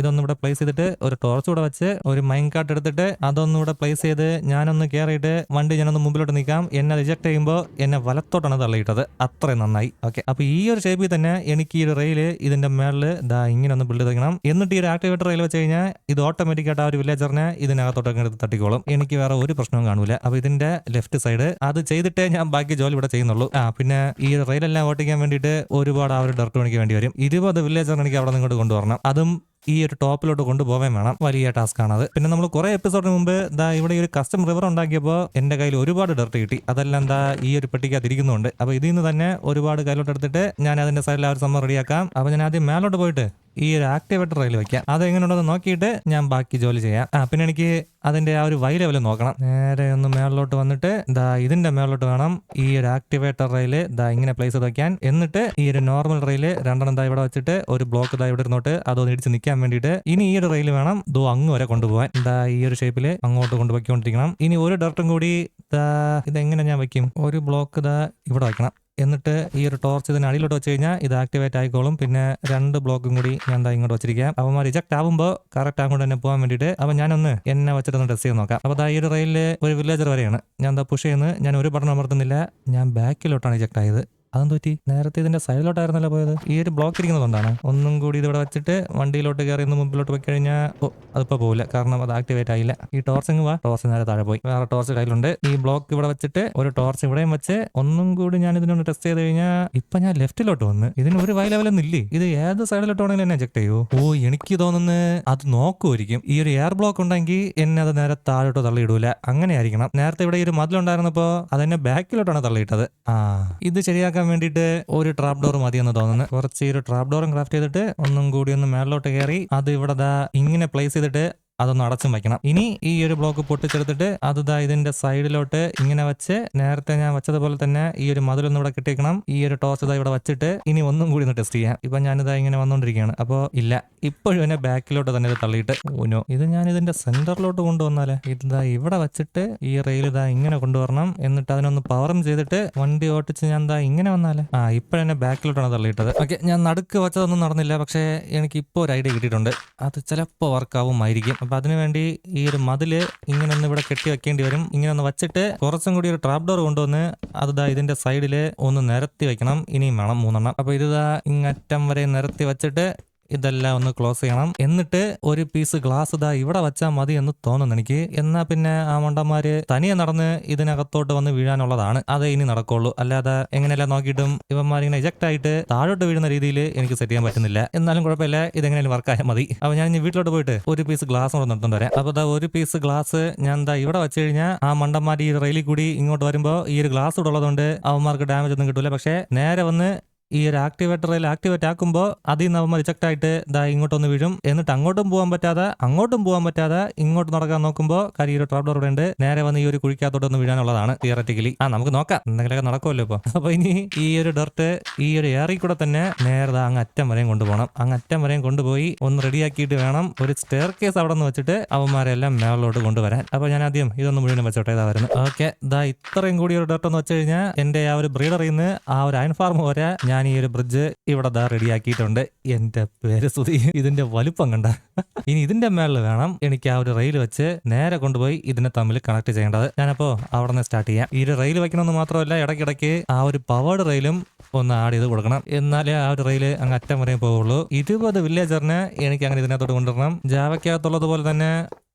ഇതൊന്നും ഇവിടെ പ്ലേസ് ചെയ്തിട്ട് ഒരു ടോർച്ച് കൂടെ വെച്ച് ഒരു മൈൻ കാർട്ട് എടുത്തിട്ട് അതൊന്നും ഇവിടെ പ്ലേസ് ചെയ്ത് ഞാനൊന്ന് കയറിയിട്ട് വണ്ടി ഞാനൊന്ന് മുമ്പിലോട്ട് നിൽക്കാം എന്നെ റിജക്ട് ചെയ്യുമ്പോൾ എന്നെ വലത്തോട്ടാണ് തള്ളിയിട്ടത്. അത്രയും നന്നായി. ഓക്കെ അപ്പോൾ ഈ ഒരു ഷേപ്പിൽ തന്നെ എനിക്ക് ഈ റെയിൽ ഇതിന്റെ മേളിൽ ദാ ഇങ്ങനെ ഒന്ന് ബിൽഡ് ചെയ്യണം എന്നിട്ട് ഈ ഒരു ആക്ടിവേറ്റർ റെയിൽ വെച്ച് കഴിഞ്ഞാൽ ഇത് ഓട്ടോമാറ്റിക് ആയിട്ട് ആ ഒരു വില്ലേജറിനെ ഇതിനകത്തോട്ടൊക്കെ എടുത്ത് തട്ടിക്കോളും. എനിക്ക് വേറെ ഒരു പ്രശ്നവും കാണൂല. അപ്പൊ ഇതിന്റെ ലെഫ്റ്റ് സൈഡ് അത് ചെയ്തിട്ടേ ഞാൻ ബാക്കി ജോലി ഇവിടെ ചെയ്യുന്നുള്ളൂ. ആ പിന്നെ ഈ റെയിലെല്ലാം ഓട്ടിക്കാൻ വേണ്ടിയിട്ട് ഒരുപാട് ആ ഒരു ഡർട്ട് പണിക്ക് വേണ്ടി വരും. ഇരുപത് വില്ലേജർ എനിക്ക് അവിടെ നിങ്ങോട്ട് കൊണ്ടുവരണം. അതും ഈ ഒരു ടോപ്പിലോട്ട് കൊണ്ടുപോകാൻ വേണം. വലിയ ടാസ്ക് ആണത്. പിന്നെ നമ്മൾ കുറെ എപ്പിസോഡിന് മുമ്പ് ദാ ഇവിടെ ഒരു കസ്റ്റം റിവർ ഉണ്ടാക്കിയപ്പോൾ എന്റെ കയ്യിൽ ഒരുപാട് ഡർട്ട് കിട്ടി. അതെല്ലാം എന്താ ഈ ഒരു പെട്ടിക്കകത്ത് ഇരിക്കുന്നുണ്ട് അപ്പൊ ഇതിൽ നിന്ന് തന്നെ ഒരുപാട് കയ്യിലോട്ട് എടുത്തിട്ട് ഞാൻ അതിന്റെ സൈഡിൽ ആ ഒരു സംഭവം റെഡിയാക്കാം അപ്പൊ ഞാൻ ആദ്യം മേലോട്ട് പോയിട്ട് ഈ ഒരു ആക്ടിവേറ്റർ റെയിൽ വെക്കാം. അത് എങ്ങനെയുണ്ടെന്ന് നോക്കിയിട്ട് ഞാൻ ബാക്കി ജോലി ചെയ്യാം. ആ പിന്നെ എനിക്ക് അതിന്റെ ആ ഒരു വൈ ലെവൽ നോക്കണം. നേരെ ഒന്ന് മേളിലോട്ട് വന്നിട്ട് ദാ ഇതിന്റെ മേളിലോട്ട് വേണം ഈ ഒരു ആക്ടിവേറ്റർ റെയിൽ ദാ ഇങ്ങനെ പ്ലേസ് ചെയ്ത് വെക്കാൻ. എന്നിട്ട് ഈ ഒരു നോർമൽ റെയിൽ രണ്ടെണ്ണം ദാ ഇവിടെ വെച്ചിട്ട് ഒരു ബ്ലോക്ക് ദാ ഇവിടെ ഇരുന്നോട്ട് അതൊന്ന് ഇടിച്ച് നിൽക്കാൻ വേണ്ടിയിട്ട് ഇനി ഈ ഒരു റെയിൽ വേണം ദോ അങ്ങ് വരെ കൊണ്ടുപോകാൻ ദാ ഈ ഒരു ഷേപ്പിൽ അങ്ങോട്ട് കൊണ്ടുപോയിക്കൊണ്ടിരിക്കണം. ഇനി ഒരു ഡർട്ടും കൂടി ദാ ഇതെങ്ങനെ ഞാൻ വെക്കും? ഒരു ബ്ലോക്ക് ദാ ഇവിടെ വെക്കണം. എന്നിട്ട് ഈ ഒരു ടോർച്ച് ഇതിന് അടിയിലോട്ട് വെച്ച് കഴിഞ്ഞാൽ ഇത് ആക്ടിവേറ്റ് ആയിക്കോളും. പിന്നെ രണ്ട് ബ്ലോക്കും കൂടി ഞാൻ ദാ ഇങ്ങോട്ട് വെച്ചിരിക്കാം. അവന്മാർ റിജക്ട് ആകുമ്പോൾ കറക്റ്റ് അങ്ങോട്ട് തന്നെ പോകാൻ വേണ്ടിയിട്ട് അപ്പോൾ ഞാനൊന്ന് എന്നെ വെച്ചിട്ടൊന്ന് ടെസ്റ്റ് ചെയ്ത് നോക്കാം. അപ്പോൾ ഈ ഒരു റെയിലിൽ ഒരു വില്ലേജർ വരെയാണ്. ഞാൻ എന്താ പുഷ് ചെയ്യുന്നത്. ഞാൻ ഒരു ബട്ടൺ അമർത്തുന്നില്ല. ഞാൻ ബാക്കിലോട്ടാണ് റിജക്ട് ആയത്. അതെന്ത് പറ്റി? നേരത്തെ ഇതിന്റെ സൈഡിലോട്ടായിരുന്നല്ലോ പോയത്. ഈ ഒരു ബ്ലോക്ക് ഇരിക്കുന്നതുകൊണ്ടാണ്. ഒന്നും കൂടി ഇതിവിടെ വെച്ചിട്ട് വണ്ടിയിലോട്ട് കയറി ഒന്ന് മുമ്പിലോട്ട് പോയി കഴിഞ്ഞാൽ ഓ അതിപ്പോ പോകില്ല കാരണം അത് ആക്ടിവേറ്റ് ആയില്ല. ഈ ടോർച്ച് ഇങ്ങ് വാ. ടോർച്ച് നേരെ താഴെ പോയി. വേറെ ടോർച്ച് കയ്യിലുണ്ട്. ഈ ബ്ലോക്ക് ഇവിടെ വെച്ചിട്ട് ഒരു ടോർച്ച് ഇവിടെയും വെച്ച് ഒന്നും കൂടി ഞാൻ ഇതിനൊന്ന് ടെസ്റ്റ് ചെയ്ത് കഴിഞ്ഞാൽ ഇപ്പൊ ഞാൻ ലെഫ്റ്റിലോട്ട് വന്ന് ഇതിന് ഒരു വൈ ലെവലൊന്നും ഇല്ലേ? ഇത് ഏത് സൈഡിലോട്ട് വേണമെങ്കിലും എന്നെ ചെക്ക് ചെയ്യൂ. ഓ എനിക്ക് തോന്നുന്നു അത് നോക്കുമായിരിക്കും. ഈ ഒരു എയർ ബ്ലോക്ക് ഉണ്ടെങ്കിൽ എന്നെ അത് നേരെ താഴോട്ടോ തള്ളിയിടൂല. അങ്ങനെ ആയിരിക്കണം നേരത്തെ ഇവിടെ ഈ ഒരു മതിലുണ്ടായിരുന്നപ്പോ അതെന്നെ ബാക്കിലോട്ടാണ് തള്ളിയിട്ടത്. ആ ഇത് ശരിയാക്കാൻ വേണ്ടിയിട്ട് ഒരു ട്രാപ്പ് ഡോർ മതി എന്ന് തോന്നുന്നു. കുറച്ച് ഒരു ട്രാപ്പ് ഡോറും ക്രാഫ്റ്റ് ചെയ്തിട്ട് ഒന്നും കൂടി ഒന്ന് മേളിലോട്ട് കയറി അത് ഇവിടെ ഇങ്ങനെ പ്ലേസ് ചെയ്തിട്ട് അതൊന്ന് അടച്ചും വയ്ക്കണം. ഇനി ഈ ഒരു ബ്ലോക്ക് പൊട്ടിച്ചെടുത്തിട്ട് അത് ദാ ഇതിന്റെ സൈഡിലോട്ട് ഇങ്ങനെ വെച്ച് നേരത്തെ ഞാൻ വെച്ചതുപോലെ തന്നെ ഈ ഒരു മതിലൊന്നും ഇവിടെ കിട്ടിയേക്കണം. ഈ ഒരു ടോർച്ച് ഇതാ ഇവിടെ വെച്ചിട്ട് ഇനി ഒന്നും കൂടി ഒന്ന് ടെസ്റ്റ് ചെയ്യാം. ഇപ്പൊ ഞാനിതാ ഇങ്ങനെ വന്നുകൊണ്ടിരിക്കുകയാണ് അപ്പോൾ ഇല്ല. ഇപ്പോഴും എന്നെ ബാക്കിലോട്ട് തന്നെ ഇത് തള്ളിയിട്ട് ഊനോ ഇത് ഞാൻ ഇതിന്റെ സെന്ററിലോട്ട് കൊണ്ടുവന്നാലേ? ഇതാ ഇവിടെ വെച്ചിട്ട് ഈ റെയിൽ ഇതാ ഇങ്ങനെ കൊണ്ടുവരണം. എന്നിട്ട് അതിനൊന്ന് പവറും ചെയ്തിട്ട് വണ്ടി ഓട്ടിച്ച് ഞാൻ എന്താ ഇങ്ങനെ വന്നാലേ? ആ ഇപ്പോഴെന്നെ ബാക്കിലോട്ടാണ് തള്ളിയിട്ടത്. ഓക്കെ ഞാൻ നടുക്ക് വെച്ചതൊന്നും നടന്നില്ല. പക്ഷേ എനിക്ക് ഇപ്പോൾ ഒരു ഐഡിയ കിട്ടിയിട്ടുണ്ട്. അത് ചിലപ്പോൾ വർക്കാവുമായിരിക്കും അപ്പൊ അതിനുവേണ്ടി ഈ ഒരു മതിൽ ഇങ്ങനെ ഒന്ന് ഇവിടെ കെട്ടി വെക്കേണ്ടി വരും. ഇങ്ങനെ ഒന്ന് വെച്ചിട്ട് കുറച്ചും കൂടി ഒരു ട്രാപ്പ് ഡോർ കൊണ്ടുവന്ന് അതാ ഇതിന്റെ സൈഡിൽ ഒന്ന് നിരത്തി വെക്കണം. ഇനിയും വേണം മൂന്നെണ്ണം. അപ്പോൾ ഇതാ ഇങ്ങറ്റം വരെ നിരത്തി വെച്ചിട്ട് ഇതെല്ലാം ഒന്ന് ക്ലോസ് ചെയ്യണം. എന്നിട്ട് ഒരു പീസ് ഗ്ലാസ് ഇതാ ഇവിടെ വെച്ചാൽ മതി എന്ന് തോന്നുന്നു എനിക്ക്. എന്നാ പിന്നെ ആ മണ്ടന്മാര് തനിയെ നടന്ന് ഇതിനകത്തോട്ട് വന്ന് വീഴാനുള്ളതാണ്. അതേ ഇനി നടക്കുള്ളൂ. അല്ലാതെ എങ്ങനെയെല്ലാം നോക്കിയിട്ടും ഇവന്മാരിങ്ങനെ എജക്ട് ആയിട്ട് താഴോട്ട് വീഴുന്ന രീതിയിൽ എനിക്ക് സെറ്റ് ചെയ്യാൻ പറ്റുന്നില്ല. എന്നാലും കുഴപ്പമില്ല. വർക്ക് വർക്കായാൽ മതി. അപ്പൊ ഞാൻ ഇനി വീട്ടിലോട്ട് പോയിട്ട് ഒരു പീസ് ഗ്ലാസ് കൂടെ നിർത്തുകൊണ്ട് വരാം. അപ്പൊ ഒരു പീസ് ഗ്ലാസ് ഞാൻ എന്താ ഇവിടെ വെച്ച് കഴിഞ്ഞാൽ ആ മണ്ടന്മാർ ഈ റെയിലിൽ കൂടി ഇങ്ങോട്ട് വരുമ്പോ ഈ ഒരു ഗ്ലാസ് കൂടെ ഉള്ളതുകൊണ്ട് അവന്മാർക്ക് ഡാമേജ് ഒന്നും കിട്ടൂല. പക്ഷേ നേരെ വന്ന് ഈ ഒരു ആക്ടിവേറ്ററിൽ ആക്ടിവേറ്റ് ആക്കുമ്പോൾ അതിൽ നിന്ന് അവന്മാർ റിജക്ട് ആയിട്ട് ദാ ഇങ്ങോട്ടൊന്ന് വീഴും. എന്നിട്ട് അങ്ങോട്ടും പോകാൻ പറ്റാതെ അങ്ങോട്ടും പോകാൻ പറ്റാതെ ഇങ്ങോട്ട് നടക്കാൻ നോക്കുമ്പോൾ കാര്യം ഈ ഒരു ട്രാപ്പ് ഡോർ ഇവിടെ ഉണ്ട്. നേരെ വന്ന് ഈ ഒരു കുഴിക്കകത്തോട്ടൊന്ന് വീഴാനുള്ളതാണ് തിയററ്റിക്കലി ആ നമുക്ക് നോക്കാം. എന്തെങ്കിലുമൊക്കെ നടക്കുമല്ലോ ഇപ്പോൾ അപ്പോൾ ഇനി ഈ ഒരു ഡർട്ട് ഈ ഒരു ഏറി കൂടെ തന്നെ നേരെ അങ്ങ് അറ്റം വരെയും കൊണ്ടുപോകണം. അങ്ങ് അറ്റം വരെയും കൊണ്ടുപോയി ഒന്ന് റെഡിയാക്കിയിട്ട് വേണം ഒരു സ്റ്റെയർ കേസ് അവിടെ നിന്ന് വെച്ചിട്ട് അവന്മാരെല്ലാം മേളിലോട്ട് കൊണ്ടുവരാൻ. അപ്പോൾ ഞാൻ ആദ്യം ഇതൊന്ന് മുഴുവൻ വെച്ചോട്ടെ ഇതാ വരുന്നത്. ഓക്കെ ദാ ഇത്രയും കൂടി ഒരു ഡർട്ട് എന്ന് വെച്ച് കഴിഞ്ഞാൽ എന്റെ ആ ഒരു ബ്രീഡറിൽ നിന്ന് ആ ഒരു അയൺ ഫാർം വരെ ഞാൻ ഈ ഒരു ബ്രിഡ്ജ് ഇവിടെ ദാ റെഡിയാക്കിയിട്ടുണ്ട് എന്റെ പേര് സ്തുതി ഇതിന്റെ വലുപ്പം കണ്ട. ഇനി ഇതിന്റെ മേളിൽ വേണം എനിക്ക് ആ ഒരു റെയിൽ വെച്ച് നേരെ കൊണ്ടുപോയി ഇതിനെ തമ്മിൽ കണക്ട് ചെയ്യേണ്ടത്. ഞാനപ്പോ അവിടെ നിന്ന് സ്റ്റാർട്ട് ചെയ്യാം. ഈ ഒരു റെയിൽ വെക്കണമെന്ന് മാത്രമല്ല ഇടയ്ക്കിടയ്ക്ക് ആ ഒരു പവേർഡ് റെയിലും ഒന്ന് ആഡ് ചെയ്ത് കൊടുക്കണം. എന്നാലേ ആ ഒരു റെയിൽ അങ്ങ് അറ്റം വരെയും പോവുള്ളൂ. ഇരുപത് വില്ലേജറിന് എനിക്ക് അങ്ങനെ ഇതിനകത്തോട്ട് കൊണ്ടുവരണം. ജാവയ്ക്കകത്തുള്ളതുപോലെ തന്നെ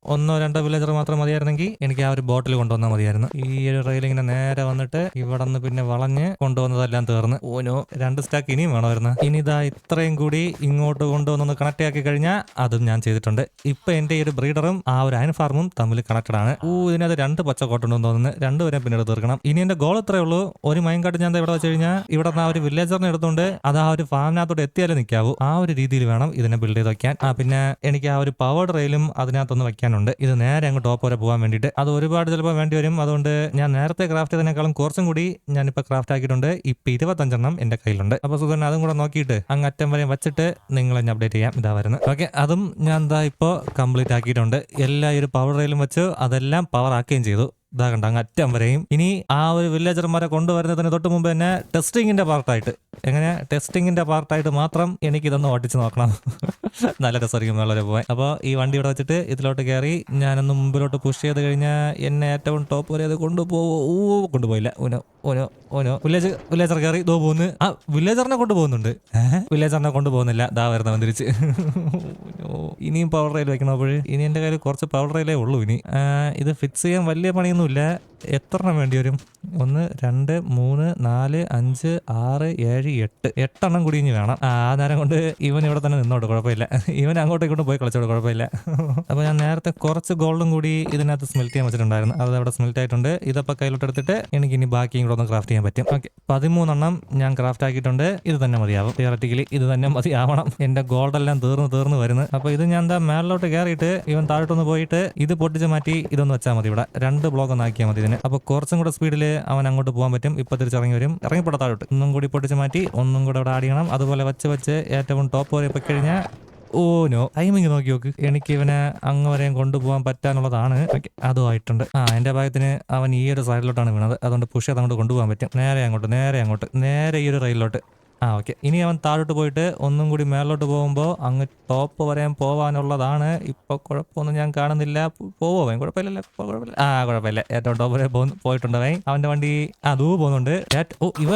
ഒന്നോ രണ്ടോ വില്ലേജർ മാത്രം മതിയായിരുന്നെങ്കിൽ എനിക്ക് ആ ഒരു ബോട്ടിൽ കൊണ്ടുവന്നാൽ മതിയായിരുന്നു. ഈ ഒരു റെയിൽ ഇങ്ങനെ നേരെ വന്നിട്ട് ഇവിടെ നിന്ന് പിന്നെ വളഞ്ഞ് കൊണ്ടുവന്നതെല്ലാം തീർന്ന്. ഓനോ രണ്ട് സ്റ്റാക്ക് ഇനിയും വേണമായിരുന്നു. ഇനി ഇതാ ഇത്രയും കൂടി ഇങ്ങോട്ട് കൊണ്ടുവന്നൊന്ന് കണക്ട് ആക്കി കഴിഞ്ഞാൽ അതും ഞാൻ ചെയ്തിട്ടുണ്ട്. ഇപ്പൊ എന്റെ ഈ ഒരു ബ്രീഡറും ആ ഒരു അയൻ ഫാർമും തമ്മിൽ കണക്റ്റഡ് ആണ്. ഓ ഇതിനകത്ത് രണ്ട് പച്ച കോട്ടുണ്ടെന്ന് തോന്നുന്നു രണ്ടുപേരെ പിന്നീട് തീർക്കണം. ഇനി എന്റെ ഗോൾ ഇത്രേ ഉള്ളൂ. ഒരു മൈൻ കാട്ട് ഞാൻ ഇവിടെ വെച്ച് കഴിഞ്ഞാൽ ഇവിടെ നിന്ന് ആ ഒരു വില്ലേജറിനെ എടുത്തുകൊണ്ട് അത് ആ ഒരു ഫാമിനകത്തോട്ട് എത്തിയാലേ നിൽക്കാവൂ ആ ഒരു രീതിയിൽ വേണം ഇതിനെ ബിൽഡ് ചെയ്ത് വയ്ക്കാൻ ആ പിന്നെ എനിക്ക് ആ ഒരു പവേർഡ് റെയിലും അതിനകത്തൊന്ന് വെക്കാനുണ്ട് ഇത് നേരെ അങ്ങ് ടോപ്പ് വരെ പോകാൻ വേണ്ടിയിട്ട്. അത് ഒരുപാട് ചിലപ്പോൾ വേണ്ടി വരും. അതുകൊണ്ട് ഞാൻ നേരത്തെ ക്രാഫ്റ്റ് ചെയ്തതിനേക്കാളും കുറച്ചും കൂടി ഞാനിപ്പോൾ ക്രാഫ്റ്റ് ആക്കിയിട്ടുണ്ട്. ഇപ്പൊ ഇരുപത്തഞ്ചെണ്ണം എന്റെ കയ്യിലുണ്ട്. അപ്പോൾ സുധൻ അതും കൂടെ നോക്കിയിട്ട് അങ്ങ് അറ്റം വരെ വെച്ചിട്ട് നിങ്ങൾ എന്നെ അപ്ഡേറ്റ് ചെയ്യാം. ഇതാ വരുന്നത്. ഓക്കെ അതും ഞാൻ എന്താ ഇപ്പോൾ കംപ്ലീറ്റ് ആക്കിയിട്ടുണ്ട്. എല്ലാ ഒരു പവർ റെയിലും വെച്ച് അതെല്ലാം പവർ ആക്കുകയും ചെയ്തു. ഇതാ കണ്ട അറ്റം വരെയും. ഇനി ആ ഒരു വില്ലേജർമാരെ കൊണ്ടുവരുന്നതിന് തൊട്ട് മുമ്പ് തന്നെ ടെസ്റ്റിങ്ങിന്റെ പാർട്ടായിട്ട് എങ്ങനെ? ടെസ്റ്റിങ്ങിന്റെ പാർട്ടായിട്ട് മാത്രം എനിക്ക് ഇതൊന്ന് ഓടിച്ച് നോക്കണം. നല്ല രസമായിരിക്കും വളരെ പോകാൻ അപ്പോൾ ഈ വണ്ടി ഇവിടെ വെച്ചിട്ട് ഇതിലോട്ട് കയറി ഞാനൊന്ന് മുമ്പിലോട്ട് പുഷ് ചെയ്ത് കഴിഞ്ഞാൽ എന്നെ ഏറ്റവും ടോപ്പ് വരെ അത് കൊണ്ടുപോകുമോ കൊണ്ടുപോയില്ല. ഓനോ ഓനോ. വില്ലേജ് വില്ലേജർ കയറി ഇതോ പോകുന്നു ആ വില്ലേജറിനെ കൊണ്ട് പോകുന്നുണ്ട്. വില്ലേജറിനെ കൊണ്ട് പോകുന്നില്ല. ദാ വരുന്ന ഓ, ഇനിയും പവർ റെയിൽ വെക്കണം അപ്പോൾ ഇനി എന്റെ കയ്യിൽ കുറച്ച് പവർ റെയിലേ ഉള്ളൂ ഇനി. ഇത് ഫിക്സ് ചെയ്യാൻ വലിയ പണിയൊന്നുമില്ല. എത്ര എണ്ണം വേണ്ടി വരും? ഒന്ന് രണ്ട് മൂന്ന് നാല് അഞ്ച് ആറ് ഏഴ് എട്ട്. എട്ടെണ്ണം കൂടി ഇനി വേണം. ആ നേരം കൊണ്ട് ഇവൻ ഇവിടെ തന്നെ നിന്നോട്ട് കുഴപ്പമില്ല. ഇവൻ അങ്ങോട്ടും ഇങ്ങോട്ടും പോയി കളിച്ചോട്ട് കുഴപ്പമില്ല. അപ്പോൾ ഞാൻ നേരത്തെ കുറച്ച് ഗോൾഡും കൂടി ഇതിനകത്ത് സ്മെൽറ്റ് ചെയ്യാൻ വെച്ചിട്ടുണ്ടായിരുന്നു. അത് അവിടെ സ്മെൽറ്റ് ആയിട്ടുണ്ട്. ഇതപ്പോൾ കയ്യിലോട്ട് എടുത്തിട്ട് എനിക്ക് ഇനി ബാക്കിയും ഒന്ന് ക്രാഫ്റ്റ് ചെയ്യാൻ പറ്റും. ഓക്കെ പതിമൂന്നെണ്ണം ഞാൻ ക്രാഫ്റ്റ് ആക്കിയിട്ടുണ്ട്. ഇത് തന്നെ മതിയാവും. തിയററ്റിക്കലി ഇത് തന്നെ മതിയാവണം. എന്റെ ഗോൾഡ് എല്ലാം തീർന്ന് തീർന്ന് വരുന്നു. അപ്പൊ ഇത് ഞാൻ എന്താ മേളിലോട്ട് കയറിയിട്ട് ഇവൻ താഴോട്ടൊന്ന് പോയിട്ട് ഇത് പൊട്ടിച്ച് മാറ്റി ഇതൊന്ന് വെച്ചാൽ മതി ഇവിടെ. രണ്ട് ബ്ലോക്ക് ഒന്ന് ആക്കിയാൽ മതി ഇതിന്. അപ്പൊ കുറച്ചും കൂടെ സ്പീഡിൽ അവൻ അങ്ങോട്ട് പോകാൻ പറ്റും. ഇപ്പൊ തിരിച്ചിറങ്ങി വരും. ഇറങ്ങിപ്പോടെ താഴോട്ട്. ഒന്നും കൂടി പൊട്ടിച്ച് മാറ്റി ഒന്നും കൂടെ അവിടെ ആടിയണം അതുപോലെ വെച്ച് വെച്ച് ഏറ്റവും ടോപ്പ് വരെ പോയി കഴിഞ്ഞാൽ ഓ നോ. ടൈമിങ് നോക്കി നോക്ക്. എനിക്ക് ഇവനെ അങ്ങ് വരെയും കൊണ്ടുപോകാൻ പറ്റാനുള്ളതാണ്. അതും ആയിട്ടുണ്ട്. ആ എന്റെ ഭാഗത്തിന് അവൻ ഈ ഒരു സൈഡിലോട്ടാണ് വീണത്. അതുകൊണ്ട് പുഷ് ചെയ്ത് അങ്ങോട്ട് കൊണ്ടുപോകാൻ പറ്റും. നേരെ അങ്ങോട്ട് നേരെ അങ്ങോട്ട് നേരെ ഈ ഒരു റെയിലോട്ട് ആ ഓക്കെ. ഇനി അവൻ താഴോട്ട് പോയിട്ട് ഒന്നും കൂടി മേലോട്ട് പോകുമ്പോൾ അങ്ങ് ടോപ്പ് വരെയും പോവാനുള്ളതാണ്. ഇപ്പോൾ കുഴപ്പമൊന്നും ഞാൻ കാണുന്നില്ല. പോവോ അവൻ? കുഴപ്പമില്ലല്ലോ. ഇപ്പോൾ കുഴപ്പമില്ല. ആ കുഴപ്പമില്ല. ഏറ്റവും ടോപ്പ് വരെ പോയിട്ടുണ്ട് അവൻ. അവന്റെ വണ്ടി ആ ദൂ പോകുന്നുണ്ട്. ഓ ഇവ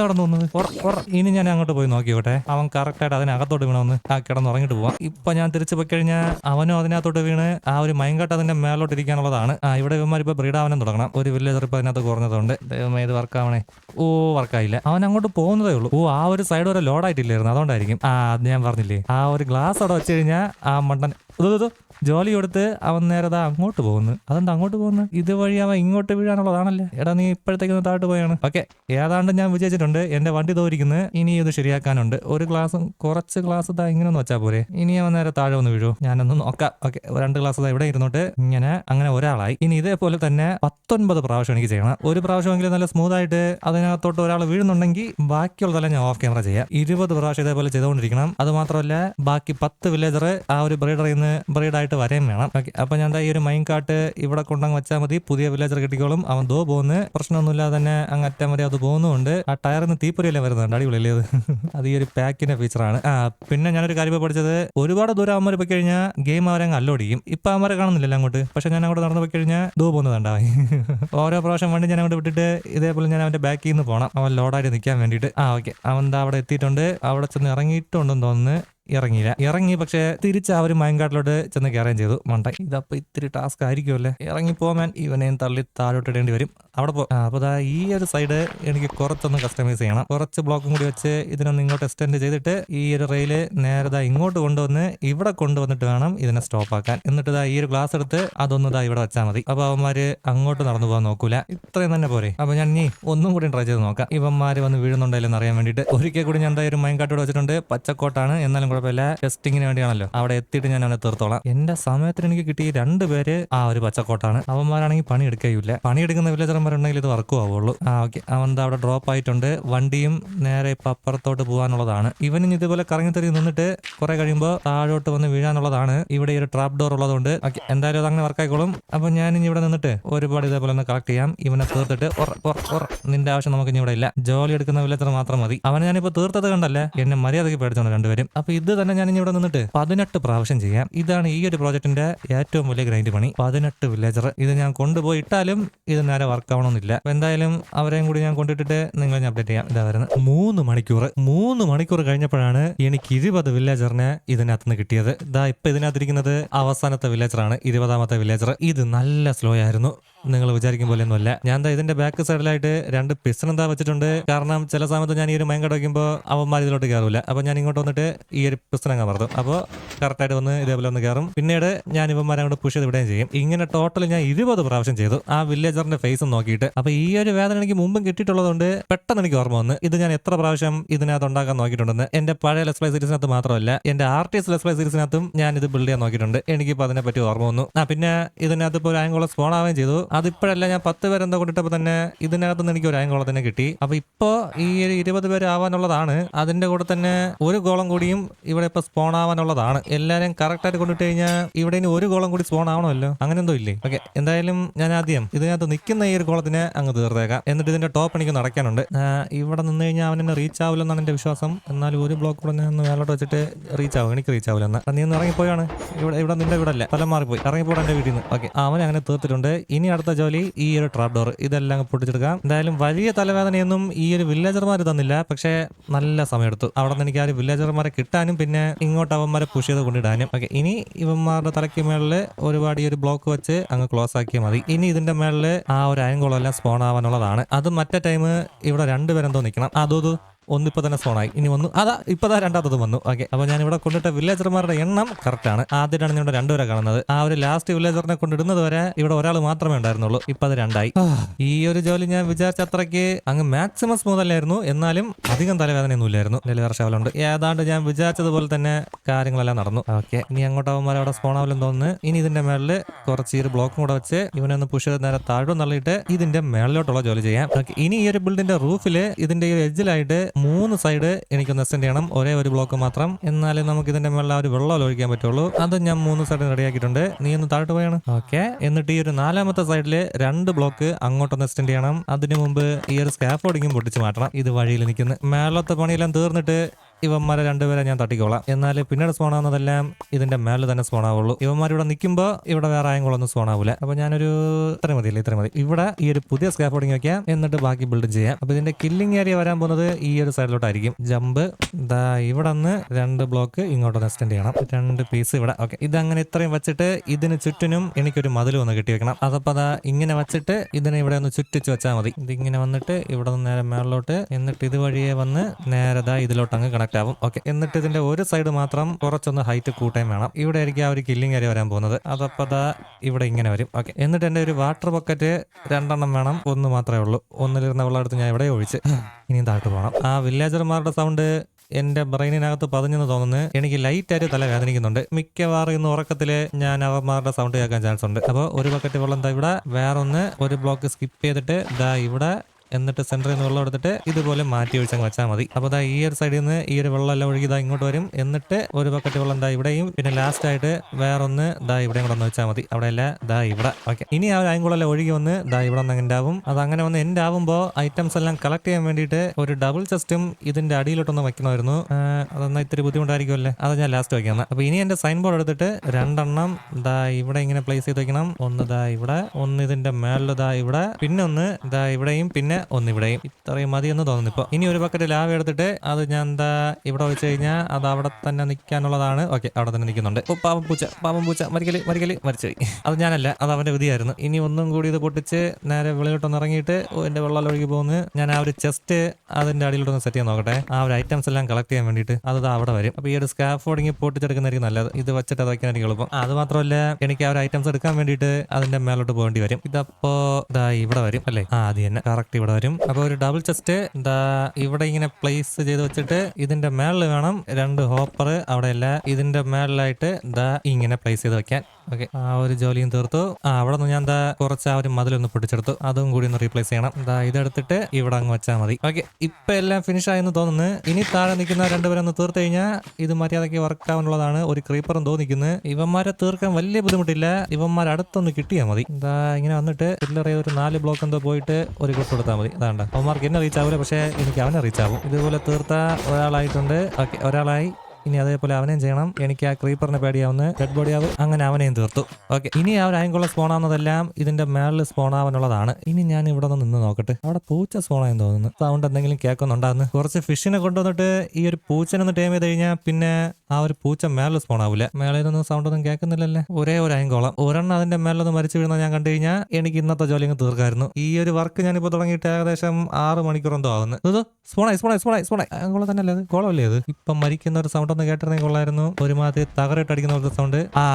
കൊറ കൊറ ഇനി ഞാൻ അങ്ങോട്ട് പോയി നോക്കിയോട്ടെ അവൻ കറക്റ്റായിട്ട് അതിനകത്തോട്ട് വീണമെന്ന് ആ കിടന്ന് ഉറങ്ങിട്ട് പോവാം. ഇപ്പൊ ഞാൻ തിരിച്ചു പോയി കഴിഞ്ഞാൽ അവനും അതിനകത്തോട്ട് വീണ് ആ ഒരു മൈൻകട്ട് അതിന്റെ മേലോട്ട് ഇരിക്കാനുള്ളതാണ്. ആ ഇവിടെ ഇവന്മാർ ഇപ്പൊ ബ്രീഡാവനം തുടങ്ങണം. ഒരു വില്ലേജർ ഇപ്പൊ അതിനകത്ത് കുറഞ്ഞതുകൊണ്ട്. ദൈവമേ ഇത് വർക്കാവണേ ഓ വർക്കായില്ല അവൻ അങ്ങോട്ട് പോകുന്നതേ ഉള്ളൂ. ഓ ആ ഒരു സൈഡ് വരെ ലോഡ് ആയിട്ടില്ലായിരുന്നു അതുകൊണ്ടായിരിക്കും. ആ അത് ഞാൻ പറഞ്ഞില്ലേ. ആ ഒരു ഗ്ലാസ് അവിടെ വെച്ച് കഴിഞ്ഞാൽ ആ മണ്ടൻ ജോലി കൊടുത്ത് അവൻ നേരെ ദാ അങ്ങോട്ട് പോകുന്നു. അതെന്താ അങ്ങോട്ട് പോകുന്നു? ഇതുവഴി അവൻ ഇങ്ങോട്ട് വീഴാനുള്ളതാണല്ലേ? എടാ നീ ഇപ്പോഴത്തേക്ക് താഴോട്ട് പോയാണ്. ഓക്കെ ഏതാണ്ട് ഞാൻ വിചാരിച്ചിട്ടുണ്ട് എന്റെ വണ്ടി തോരിക്കുന്നു ഇനി ഇത് ശരിയാക്കാനുണ്ട്. ഒരു ഗ്ലാസ് കുറച്ച് ഗ്ലാസ് ദാ ഇങ്ങനെ ഒന്ന് വെച്ചാൽ പോരെ. ഇനി അവൻ നേരെ താഴെ ഒന്ന് വീഴൂ ഞാനൊന്ന് നോക്കാം. ഓക്കെ രണ്ട് ഗ്ലാസ് ദാ ഇവിടെ ഇരുന്നോട്ട്. ഇങ്ങനെ അങ്ങനെ ഒരാളായി. ഇനി ഇതേപോലെ തന്നെ പത്തൊൻപത് പ്രാവശ്യം എനിക്ക് ചെയ്യണം. ഒരു പ്രാവശ്യമെങ്കിലും നല്ല സ്മൂത്ത് ആയിട്ട് അതിനകത്തോട്ട് ഒരാൾ വീഴുന്നുണ്ടെങ്കിൽ ബാക്കിയുള്ളതെല്ലാം ഞാൻ ഓഫ് ക്യാമറ ചെയ്യാം. ഇരുപത് പ്രാവശ്യം ഇതേപോലെ ചെയ്തുകൊണ്ടിരിക്കണം. അത് മാത്രമല്ല ബാക്കി പത്ത് വില്ലേജർ ആ ഒരു ബ്രീഡറിൽ നിന്ന് ബ്രീഡായിട്ട് വരെയും വേണം. ഓക്കെ അപ്പൊ ഞാൻ എന്താ ഈ ഒരു മൈൻ കാട്ട് ഇവിടെ കൊണ്ടങ്ങ് വെച്ചാൽ മതി. പുതിയ വില്ലേജർ കിട്ടിക്കോളും. അവൻ ദോ പോകുന്നു പ്രശ്നമൊന്നുമില്ലാതെ തന്നെ അങ്ങ് അറ്റം വരെ അത് പോകുന്നുണ്ട് ആ ടയറിൽ നിന്ന് തീപ്പൊരിയല്ലേ വരുന്നുണ്ട് അടിപൊളിയല്ലേ അത് അത് ഈ ഒരു പാക്കിന്റെ ഫീച്ചറാണ് ആ പിന്നെ ഞാനൊരു കാര്യം പഠിച്ചത്. ഒരുപാട് ദൂരം അവന്മാർ പോയി കഴിഞ്ഞാൽ ഗെയിം അവരങ്ങ് അല്ലോടിക്കും ഇപ്പൊ അവന്മാരെ കാണുന്നില്ല അങ്ങോട്ട്. പക്ഷെ ഞാൻ അങ്ങോട്ട് നടന്നു പോയി കഴിഞ്ഞാൽ ദോ പോകുന്നതുണ്ടായി ഓരോ പ്രാവശ്യം വണ്ടി ഞാൻ അങ്ങോട്ട് വിട്ടിട്ട് ഇതേപോലെ ഞാൻ അവന്റെ ബാക്കിൽ നിന്ന് പോകണം അവൻ ലോഡായിട്ട് നിൽക്കാൻ വേണ്ടിയിട്ട്. ആ ഓക്കെ. അവൻ എന്താ അവിടെ എത്തിയിട്ടുണ്ട്. അവിടെ ചെന്ന് ഇറങ്ങിയിട്ടുണ്ടെന്ന് തോന്നുന്നു. ഇറങ്ങിയില്ല. ഇറങ്ങി പക്ഷെ തിരിച്ച് അവർ മയങ്കാട്ടിലോട്ട് ചെന്ന് കയറുകയും ചെയ്തു. മണ്ട ഇതപ്പോ ഇത്തിരി ടാസ്ക് ആയിരിക്കുമല്ലേ ഇറങ്ങി പോകാൻ ഇവനെയും തള്ളി താഴോട്ട് ഇടേണ്ടി വരും. അവിടെ പോ ആ, അപ്പൊ ദാ ഈ ഒരു സൈഡ് എനിക്ക് കുറച്ചൊന്ന് കസ്റ്റമൈസ് ചെയ്യണം. കുറച്ച് ബ്ലോക്കും കൂടി വെച്ച് ഇതിനൊന്ന് ഇങ്ങോട്ട് എക്സ്റ്റെൻഡ് ചെയ്തിട്ട് ഈ ഒരു റെയിൽ നേരെ ദാ ഇങ്ങോട്ട് കൊണ്ടുവന്ന് ഇവിടെ കൊണ്ടുവന്നിട്ട് വേണം ഇതിനെ സ്റ്റോപ്പ് ആക്കാൻ. എന്നിട്ട് ഇതാ ഈ ഒരു ഗ്ലാസ് എടുത്ത് അതൊന്ന് ഇതാ ഇവിടെ വെച്ചാൽ മതി. അപ്പൊ അവന്മാര് അങ്ങോട്ട് നടന്നു പോകാൻ നോക്കൂല. ഇത്രയും തന്നെ പോരെ. അപ്പൊ ഞാൻ ഇനി ഒന്നും കൂടി ട്രൈ ചെയ്ത് നോക്കാം. ഇവന്മാര് വന്ന് വീഴുന്നുണ്ടല്ലോ എന്ന് അറിയാൻ വേണ്ടിയിട്ട്. ഒരിക്കൽ കൂടി ഞാൻ ദാ ഒരു മൈൻകാട്ടോട് വെച്ചിട്ടുണ്ട്. പച്ചക്കോട്ടാണ്. എന്നാലും കുഴപ്പമില്ല. ടെസ്റ്റിങ്ങിന് വേണ്ടിയാണല്ലോ. അവിടെ എത്തിയിട്ട് ഞാൻ അവനെ തീർത്തോളാം. എന്റെ സമയത്തിന് എനിക്ക് കിട്ടിയ രണ്ട് പേര് ആ ഒരു പച്ചക്കോട്ടാണ്. അവന്മാരാണെങ്കിൽ പണി എടുക്കുകയില്ല പണിയെടുക്കുന്ന വില്ലേജർമാരുണ്ടെങ്കിൽ ഇത് വർക്കും ആവുള്ളൂ. ആ ഓക്കെ അവൻ അവിടെ ഡ്രോപ്പ് ആയിട്ടുണ്ട്. വണ്ടിയും നേരെ ഇപ്പൊ അപ്പുറത്തോട്ട് പോകാനുള്ളതാണ്. ഇവനും ഇതുപോലെ കറങ്ങി തെറി നിന്നിട്ട് കുറെ കഴിയുമ്പോൾ താഴോട്ട് വന്ന് വീഴാനുള്ളതാണ്. ഇവിടെ ഒരു ട്രാപ്പ് ഡോർ ഉള്ളതുകൊണ്ട്. ഓക്കെ എന്തായാലും അത് അങ്ങനെ വർക്കായിക്കോളും അപ്പൊ ഞാൻ ഇനി ഇവിടെ നിന്നിട്ട് ഒരുപാട് ഇതേപോലെ ഒന്ന് കളക്ട് ചെയ്യാം. ഇവനെ തീർത്തിട്ട്. നിന്റെ ആവശ്യം നമുക്ക് ഇനി ഇവിടെ ഇല്ല. ജോലി എടുക്കുന്ന വില്ലേജർ മാത്രം മതി. അവനെ ഞാനിപ്പോ തീർത്തത് കണ്ടല്ലേ? എന്നെ മര്യാദയ്ക്ക് പേടിച്ചോണ്ട് രണ്ടുപേരും. അപ്പൊ ഇത് തന്നെ ഞാൻ ഇനി ഇവിടെ നിന്നിട്ട് പതിനെട്ട് പ്രാവശ്യം ചെയ്യാം. ഇതാണ് ഈ ഒരു പ്രോജക്റ്റിന്റെ ഏറ്റവും വലിയ ഗ്രൈൻഡ് പണി. പതിനെട്ട് വില്ലേജർ ഇത് ഞാൻ കൊണ്ടുപോയി ഇട്ടാലും ഇത് നേരെ വർക്ക് ആവണമെന്നില്ല. എന്തായാലും അവരെയും കൂടി ഞാൻ കൊണ്ടിട്ടിട്ട് നിങ്ങൾ ഞാൻ അപ്ഡേറ്റ് ചെയ്യാം. ഇതാ വരുന്നത്. മൂന്ന് മണിക്കൂർ. മൂന്ന് മണിക്കൂർ കഴിഞ്ഞപ്പോഴാണ് എനിക്ക് ഇരുപത് വില്ലേജറിനെ ഇതിനകത്ത് നിന്ന് കിട്ടിയത്. ഇതാ ഇപ്പൊ ഇതിനകത്തിരിക്കുന്നത് അവസാനത്തെ വില്ലേജറാണ് ഇരുപതാമത്തെ വില്ലേജർ ഇത് നല്ല സ്ലോ ആയിരുന്നു. നിങ്ങൾ വിചാരിക്കും പോലെ ഒന്നുമല്ല ഞാൻ ദാ ഇതിന്റെ ബാക്ക് സൈഡിലായിട്ട് രണ്ട് പിസ്റ്റൺ എന്താ വെച്ചിട്ടുണ്ട്. കാരണം ചില സമയത്ത് ഞാൻ ഈ ഒരു മയങ്കട വയ്ക്കുമ്പോൾ അവന്മാർ ഇതിലോട്ട് കയറില്ല അപ്പൊ ഞാൻ ഇങ്ങോട്ട് വന്നിട്ട് ഈ ഒരു പിസ്റ്റൺ അങ്ങ് മറന്നു അപ്പോൾ കറക്റ്റായിട്ട് വന്ന് ഇതേപോലെ ഒന്ന് കയറും പിന്നീട് ഞാൻ ഇവന്മാരെ അങ്ങോട്ട് പുഷ് ചെയ്ത് വിടുകയും ചെയ്യും. ഇങ്ങനെ ടോട്ടൽ ഞാൻ ഇരുപത് പ്രാവശ്യം ചെയ്തു. ആ വില്ലേജറിന്റെ ഫേസ് നോക്കിയിട്ട്. അപ്പൊ ഈ ഒരു വേദന എനിക്ക് മുമ്പും കിട്ടിയിട്ടുള്ളതുകൊണ്ട് പെട്ടെന്ന് എനിക്ക് ഓർമ്മ വന്നു ഇത് ഞാൻ എത്ര പ്രാവശ്യം ഇതിനകത്ത് ഉണ്ടാക്കാൻ നോക്കിയിട്ടുണ്ടെന്ന്. എന്റെ പഴയ ലെസ് പ്ലേ സീരീസിനകത്ത് മാത്രമല്ല എന്റെ R T S let's play സീരീസിനകത്തും ഞാൻ ഇത് ബിൽഡ് ചെയ്യാൻ നോക്കിയിട്ടുണ്ട്. എനിക്കിപ്പോൾ അതിനെ പറ്റി ഓർമ്മ വന്നു. ആ പിന്നെ ഇതിനകത്ത് ഇപ്പോൾ ഒരു ആംഗോളം സ്പോൺ ആവുകയും ചെയ്തു. അതിപ്പോഴല്ല ഞാൻ പത്ത് പേരെന്താ കൊണ്ടിട്ടപ്പോൾ തന്നെ ഇതിനകത്ത് നിന്ന് എനിക്ക് ഒരു അയങ്കോളം തന്നെ കിട്ടി. അപ്പൊ ഇപ്പോ ഈ ഒരു ഇരുപത് പേര് ആവാനുള്ളതാണ്. അതിന്റെ കൂടെ തന്നെ ഒരു ഗോളം കൂടിയും ഇവിടെ ഇപ്പൊ സ്പോൺ ആവാനുള്ളതാണ്. എല്ലാരെയും കറക്റ്റ് ആയിട്ട് കൊണ്ടിട്ട് കഴിഞ്ഞാൽ ഇവിടെ ഇനി ഒരു ഗോളം കൂടി സ്പോൺ ആവണമല്ലോ? അങ്ങനെ എന്തോ ഇല്ലേ? ഓക്കെ എന്തായാലും ഞാൻ ആദ്യം ഇതിനകത്ത് നിൽക്കുന്ന ഈ ഒരു ഗോളത്തിനെ അങ്ങ് തീർത്തേക്കാം. എന്നിട്ട് ഇതിന്റെ ടോപ്പ് എനിക്ക് നടക്കാനുണ്ട് ഇവിടെ നിന്ന് കഴിഞ്ഞാൽ അവൻ എന്നെ റീച്ച് ആവില്ലെന്നാണ് എന്റെ വിശ്വാസം. എന്നാലും ഒരു ബ്ലോക്ക് കൂടെ ഞാൻ മേലോട്ട് വെച്ചിട്ട് റീച്ച് ആവും. എനിക്ക് റീച്ച് ആവില്ലെന്ന്. നീ ഇറങ്ങിപ്പോയാണ് ഇവിടെ ഇവിടെ നിന്റെ ഇവിടെ അല്ല സ്ഥലം മാറിപ്പോയി. ഇറങ്ങിപ്പോടാ എന്റെ വീട്ടിൽ നിന്ന്. ഓക്കെ അവനെ അങ്ങനെ തീർത്തിട്ടുണ്ട്. ഇനി അടുത്ത ജോലി ഈ ഒരു ട്രാപ്പ് ഡോർ ഇതെല്ലാം പൊട്ടിച്ചെടുക്കാം. എന്തായാലും വലിയ തലവേദനയൊന്നും ഈ ഒരു വില്ലേജർമാർ തന്നില്ല. പക്ഷേ നല്ല സമയമെടുത്തു. അവിടെ നിന്ന് എനിക്ക് ആ ഒരു വില്ലേജർമാരെ കിട്ടാനും പിന്നെ ഇങ്ങോട്ട് അവന്മാരെ പുഷ് ചെയ്ത് കൊണ്ടിടാനും. ഓക്കെ ഇനി ഇവന്മാരുടെ തലയ്ക്ക് മേളിൽ ഒരുപാട് ഈ ഒരു ബ്ലോക്ക് വെച്ച് അങ്ങ് ക്ലോസ് ആക്കിയാൽ മതി. ഇനി ഇതിന്റെ മേളിൽ ആ ഒരു ആങ്കോളെല്ലാം സ്പോൺ ആവാനുള്ളതാണ്. അത് മറ്റേ ടൈം ഇവിടെ രണ്ടുപേരെന്തോ നിൽക്കണം. അതോ ഒന്നിപ്പോ തന്നെ സോണായി ഇനി വന്നു. അതാ ഇപ്പതാ രണ്ടാമത് വന്നു. ഓക്കെ അപ്പൊ ഞാൻ ഇവിടെ കൊണ്ടിട്ട വില്ലേജർമാരുടെ എണ്ണം കറക്റ്റ് ആണ്. ആദ്യമായിട്ടാണ് ഇവിടെ രണ്ടുപേരെ കാണുന്നത്. ആ ഒരു ലാസ്റ്റ് വില്ലേജറിനെ കൊണ്ടിടുന്നത് വരെ ഇവിടെ ഒരാൾ മാത്രമേ ഉണ്ടായിരുന്നുള്ളൂ. ഇപ്പൊ അത് രണ്ടായി. ഈ ഒരു ജോലി ഞാൻ വിചാരിച്ച അത്രയ്ക്ക് അങ്ങ് മാക്സിമം സ്മൂത്ത് അല്ലായിരുന്നു. എന്നാലും അധികം തലവേദനയൊന്നും ഇല്ലായിരുന്നു. ഡെലിവറി ഏതാണ്ട് ഞാൻ വിചാരിച്ചതുപോലെ തന്നെ കാര്യങ്ങളെല്ലാം നടന്നു. ഓക്കെ ഇനി അങ്ങോട്ടാവുമ്പോൾ അവിടെ സ്പോൺ ആവില്ലെന്ന് തോന്നുന്നു. ഇനി ഇതിന്റെ മേളിൽ കുറച്ച് ഈ ഒരു ബ്ലോക്കും കൂടെ വെച്ച് ഇവനെ ഒന്ന് പുഷ് ചെയ്ത് നേരെ താഴെ തള്ളിയിട്ട് ഇതിന്റെ മേളിലോട്ടുള്ള ജോലി ചെയ്യാം. ഇനി ഈ ഒരു ബിൽഡിന്റെ റൂഫിൽ ഇതിന്റെ ഈ എഡ്ജിലായിട്ട് മൂന്ന് സൈഡ് എനിക്കൊന്ന് എക്സ്റ്റെൻഡ് ചെയ്യണം. ഒരേ ഒരു ബ്ലോക്ക് മാത്രം. എന്നാലേ നമുക്ക് ഇതിന്റെ മേളിൽ ഒരു വെള്ളം ഒഴിക്കാൻ പറ്റുള്ളൂ. അത് ഞാൻ മൂന്ന് സൈഡ് റെഡിയാക്കിയിട്ടുണ്ട്. നീ ഒന്ന് താഴോട്ട് പോയാണ്. ഓക്കെ. എന്നിട്ട് ഈ ഒരു നാലാമത്തെ സൈഡിൽ രണ്ട് ബ്ലോക്ക് അങ്ങോട്ടൊന്ന് എക്സ്റ്റെൻഡ് ചെയ്യണം. അതിനു മുമ്പ് ഈ ഒരു സ്കാഫോർഡിങ്ങും പൊട്ടിച്ച് മാറ്റണം. ഇത് വഴിയിൽ നിൽക്കുന്നത് മേളത്തെ പണിയെല്ലാം തീർന്നിട്ട് ഇവന്മാരെ രണ്ടുപേരെ ഞാൻ തട്ടിക്കോളാം. എന്നാൽ പിന്നീട് സ്പോൺ ആവുന്നതെല്ലാം ഇതിന്റെ മേളിൽ തന്നെ സ്പോൺ ആവുള്ളൂ. ഇവന്മാർ ഇവിടെ നിൽക്കുമ്പോൾ ഇവിടെ വേറെ ആയങ്ങളൊന്നും സ്പോൺ ആവില്ല അപ്പൊ ഞാനൊരു ഇത്ര മതിയല്ലേ ഇത്ര മതി. ഇവിടെ ഈ ഒരു പുതിയ സ്കാഫോർഡിങ് വെക്കാം എന്നിട്ട് ബാക്കി ബിൽഡ് ചെയ്യാം. അപ്പൊ ഇതിന്റെ കില്ലിംഗ് ഏരിയ വരാൻ പോകുന്നത് ഈ ഒരു സൈഡിലോട്ടായിരിക്കും ജമ്പ് ദാ ഇവിടെ നിന്ന് രണ്ട് ബ്ലോക്ക് ഇങ്ങോട്ടൊന്ന് എക്സ്റ്റെൻഡ് ചെയ്യണം. രണ്ട് പീസ് ഇവിടെ. ഓക്കെ അങ്ങനെ ഇത്രയും വെച്ചിട്ട് ഇതിന് ചുറ്റിനും എനിക്കൊരു മതിൽ ഒന്ന് കെട്ടി വെക്കണം. അതപ്പോ അതാ ഇങ്ങനെ വെച്ചിട്ട് ഇതിനെ ഇവിടെ ഒന്ന് ചുറ്റിച്ച് വെച്ചാൽ മതി. ഇതിങ്ങനെ വന്നിട്ട് ഇവിടെ നിന്ന് നേരെ മേളിലോട്ട് എന്നിട്ട് ഇതുവഴിയെ വന്ന് നേരെ ഇതിലോട്ട് അങ്ങ് കണക്ട് ആവും ഓക്കെ എന്നിട്ട് ഇതിന്റെ ഒരു സൈഡ് മാത്രം കുറച്ചൊന്ന് ഹൈറ്റ് കൂട്ടാൻ വേണം. ഇവിടെ ആയിരിക്കും ആ ഒരു കില്ലിംഗ് ഏരിയ വരാൻ പോകുന്നത്. അതപ്പോ ദാ ഇവിടെ ഇങ്ങനെ വരും. ഓക്കെ എന്നിട്ട് എന്റെ ഒരു വാട്ടർ ബക്കറ്റ് രണ്ടെണ്ണം വേണം. ഒന്ന് മാത്രമേ ഉള്ളൂ. ഒന്നിലിരുന്ന വെള്ളം എടുത്ത് ഞാൻ ഇവിടെ ഒഴിച്ച് ഇനിയും താഴ്ത്തു പോകണം. ആ വില്ലേജർമാരുടെ സൗണ്ട് എന്റെ ബ്രെയിനിനകത്ത് പതിഞ്ഞെന്ന് തോന്നുന്നു. എനിക്ക് ലൈറ്റ് ആയിട്ട് തല വേദനിക്കുന്നുണ്ട്. മിക്കവാറും ഇന്ന് ഉറക്കത്തിൽ ഞാൻ അവന്മാരുടെ സൗണ്ട് കേൾക്കാൻ ചാൻസ് ഉണ്ട്. അപ്പോൾ ഒരു ബക്കറ്റ് വെള്ളം ഇവിടെ. വേറൊന്ന് ഒരു ബ്ലോക്ക് സ്കിപ്പ് ചെയ്തിട്ട് ദാ ഇവിടെ എന്നിട്ട് സെന്ററിൽ നിന്ന് വെള്ളം എടുത്തിട്ട് ഇതുപോലെ മാറ്റി ഒഴിച്ചങ്ങ് വെച്ചാൽ മതി. അപ്പോൾ ദാ ഈ ഒരു സൈഡിൽ നിന്ന് ഈ ഒരു വെള്ളം എല്ലാം ഒഴുകി ഇതാ ഇങ്ങോട്ട് വരും. എന്നിട്ട് ഒരു ബക്കറ്റ് വെള്ളം ദാ ഇവിടെയും. പിന്നെ ലാസ്റ്റ് ആയിട്ട് വേറൊന്ന് ദാ ഇവിടെ കൂടെ ഒന്ന് വെച്ചാൽ മതി. അവിടെ അല്ല ദാ ഇവിടെ. ഓക്കെ ഇനി ആ അയങ്കുളെല്ലാം ഒഴുകി വന്ന് ദാ ഇവിടെ ഒന്ന് എന്റെ അത് അങ്ങനെ വന്ന് എന്റെ ആവുമ്പോൾ ഐറ്റംസ് എല്ലാം കളക്ട് ചെയ്യാൻ വേണ്ടിയിട്ട് ഒരു ഡബിൾ ചെസ്റ്റും ഇതിന്റെ അടിയിലോട്ടൊന്ന് വയ്ക്കണമായിരുന്നു അതൊന്നും ഇത്തിരി ഇത്തിരി ബുദ്ധിമുട്ടായിരിക്കുമല്ലേ അത് ഞാൻ ലാസ്റ്റ് വയ്ക്കാം അപ്പോൾ ഇനി എന്റെ സൈൻ ബോർഡ് എടുത്തിട്ട് രണ്ടെണ്ണം ദാ ഇവിടെ ഇങ്ങനെ പ്ലേസ് ചെയ്ത് വെക്കണം. ഒന്ന് ദാ ഇവിടെ ഒന്ന് ഇതിന്റെ മേളിൽ ദാ ഇവിടെ പിന്നെ ഒന്ന് ദാ ഇവിടെയും പിന്നെ ഒന്ന് ഇവിടെയും ഇത്രയും മതി എന്ന് തോന്നുന്നു. ഇപ്പോൾ ഇനി ഒരു പക്കറ്റ് ലാവ് എടുത്തിട്ട് അത് ഞാൻ എന്താ ഇവിടെ വെച്ച് കഴിഞ്ഞാൽ അത് അവിടെ തന്നെ നിൽക്കാനുള്ളതാണ്. ഓക്കെ അവിടെ തന്നെ നിൽക്കുന്നുണ്ട്. ഓ പാവം പൂച്ച പാവം പൂച്ച മരിക്കൽ മരിക്കൽ മരിച്ചുപോയി അത് ഞാനല്ല അത് അവന്റെ വിധിയായിരുന്നു. ഇനി ഒന്നും കൂടി ഇത് പൊട്ടിച്ച് നേരെ വെളിയിലോട്ടൊന്ന് ഇറങ്ങിയിട്ട് എന്റെ വെള്ളം ഒഴുകി പോകുന്നു. ഞാൻ ആ ഒരു ചെസ്റ്റ് അതിന്റെ അടിയിലോട്ടൊന്ന് സെറ്റ് ചെയ്യാൻ നോക്കട്ടെ. ആ ഒരു ഐറ്റംസ് എല്ലാം കളക്ട് ചെയ്യാൻ വേണ്ടിയിട്ട് അത് അവിടെ വരും. അപ്പോൾ ഈ ഒരു സ്കാഫ് സ്കാഫോർഡിങ് പൊട്ടിച്ചെടുക്കുന്നതായിരിക്കും നല്ലത്. ഇത് വെച്ചിട്ട് അത് വയ്ക്കാനായിരിക്കും എളുപ്പം. അത് മാത്രമല്ല എനിക്ക് ആ ഒരു ഐറ്റംസ് എടുക്കാൻ വേണ്ടിയിട്ട് അതിന്റെ മേലോട്ട് പോകേണ്ടി വരും. ഇതപ്പോ ദാ ഇവിടെ വരും അല്ലേ? ആ അത് തന്നെ. കറക്റ്റ് ഇവിടെ വരും. അപ്പൊ ഒരു ഡബിൾ ചെസ്റ്റ് എന്താ ഇവിടെ ഇങ്ങനെ പ്ലേസ് ചെയ്ത് വെച്ചിട്ട് ഇതിന്റെ മേളിൽ വേണം രണ്ട് ഹോപ്പർ അവിടെ അല്ല ഇതിന്റെ മേളിലായിട്ട് ദാ ഇങ്ങനെ പ്ലേസ് ചെയ്ത് വെക്കാൻ. ഓക്കെ ആ ഒരു ജോലിയും തീർത്തു. ആ അവിടെ നിന്ന് ഞാൻ എന്താ കുറച്ച് ആ ഒരു മതിലൊന്ന് പൊട്ടിച്ചെടുത്തു. അതും കൂടി ഒന്ന് റീപ്ലേസ് ചെയ്യണം. ദാ ഇതെടുത്തിട്ട് ഇവിടെ അങ്ങ് വെച്ചാൽ മതി. ഓക്കെ ഇപ്പൊ എല്ലാം ഫിനിഷ് ആയെന്ന് തോന്നുന്നു. ഇനി താഴെ നിൽക്കുന്ന രണ്ടുപേരൊന്ന് തീർത്തു കഴിഞ്ഞാൽ ഇത് മര്യാദയ്ക്ക് വർക്ക് ആവാനുള്ളതാണ് ഒരു ക്രീപ്പറും തോന്നിക്കുന്നു. ഇവന്മാരെ തീർക്കാൻ വലിയ ബുദ്ധിമുട്ടില്ല. ഇവന്മാരെ അടുത്തൊന്ന് കിട്ടിയാൽ മതി. ദാ ഇങ്ങനെ വന്നിട്ട് ചില്ലറ ഒരു നാല് ബ്ലോക്ക് എന്തോ പോയിട്ട് ഒരു ക്ലിപ്പ് കൊടുത്താൽ മതി. അതാണ്ട. അവന്മാർക്ക് എന്നെ റീച്ച് ആവില്ല പക്ഷേ എനിക്ക് അവനെ റീച്ച് ആവും. ഇതുപോലെ തീർത്ത ഒരാളായിട്ടുണ്ട്. ഓക്കെ ഒരാളായി ഇനി അതേപോലെ അവനെയും ചെയ്യണം? എനിക്ക് ആ ക്രീപ്പറിനെ പേടിയാവുന്ന ഡെഡ് ബോഡി ആവും. അങ്ങനെ അവനെയും തീർത്തു. ഓക്കെ ഇനി ആ ഒരു സ്പോൺ ആവുന്നതെല്ലാം ഇതിന്റെ മേളിൽ സ്പോൺ ആവാനുള്ളതാണ്. ഇനി ഞാൻ ഇവിടെ നിന്ന് നിന്ന് നോക്കട്ടെ. അവിടെ പൂച്ച സ്പോൺ ആയെന്ന് തോന്നുന്നു. സൗണ്ട് എന്തെങ്കിലും കേൾക്കുന്നുണ്ടാന്ന്. കുറച്ച് ഫിഷിനെ കൊണ്ടുവന്നിട്ട് ഈ ഒരു പൂച്ചനെ ഒന്ന് ടൈം ചെയ്ത് കഴിഞ്ഞാൽ പിന്നെ ആ ഒരു പൂച്ച മേളിൽ സ്പോൺ ആവില്ല മേളിൽ നിന്നും സൗണ്ട് ഒന്നും കേൾക്കുന്നില്ലല്ലേ? ഒരേ ഒരു ആംഗോളം ഒരെണ്ണം അതിന്റെ മേളിലൊന്ന് മരിച്ചു വീഴുന്ന ഞാൻ കണ്ടു കഴിഞ്ഞാൽ എനിക്ക് ഇന്നത്തെ ജോലി അങ്ങ് തീർക്കായിരുന്നു. ഈ ഒരു വർക്ക് ഞാനിപ്പോ തുടങ്ങിയിട്ട് ഏകദേശം ആറ് മണിക്കൂർ എന്തോ ആവുന്നു. സ്പോണായി സ്പോണായി സ്പോണായി സ്പോണായി അങ്ങോളം തന്നെ അല്ലേ അത്? അത്? ഇപ്പം മരിക്കുന്ന ഒരു സൗണ്ട് ഒന്ന് കേട്ടിരുന്നെങ്കിൽ കൊള്ളായിരുന്നു. ഒരുമാതിരി തകറിട്ട് അടിക്കുന്ന പോലത്തെ സൗണ്ട് ആ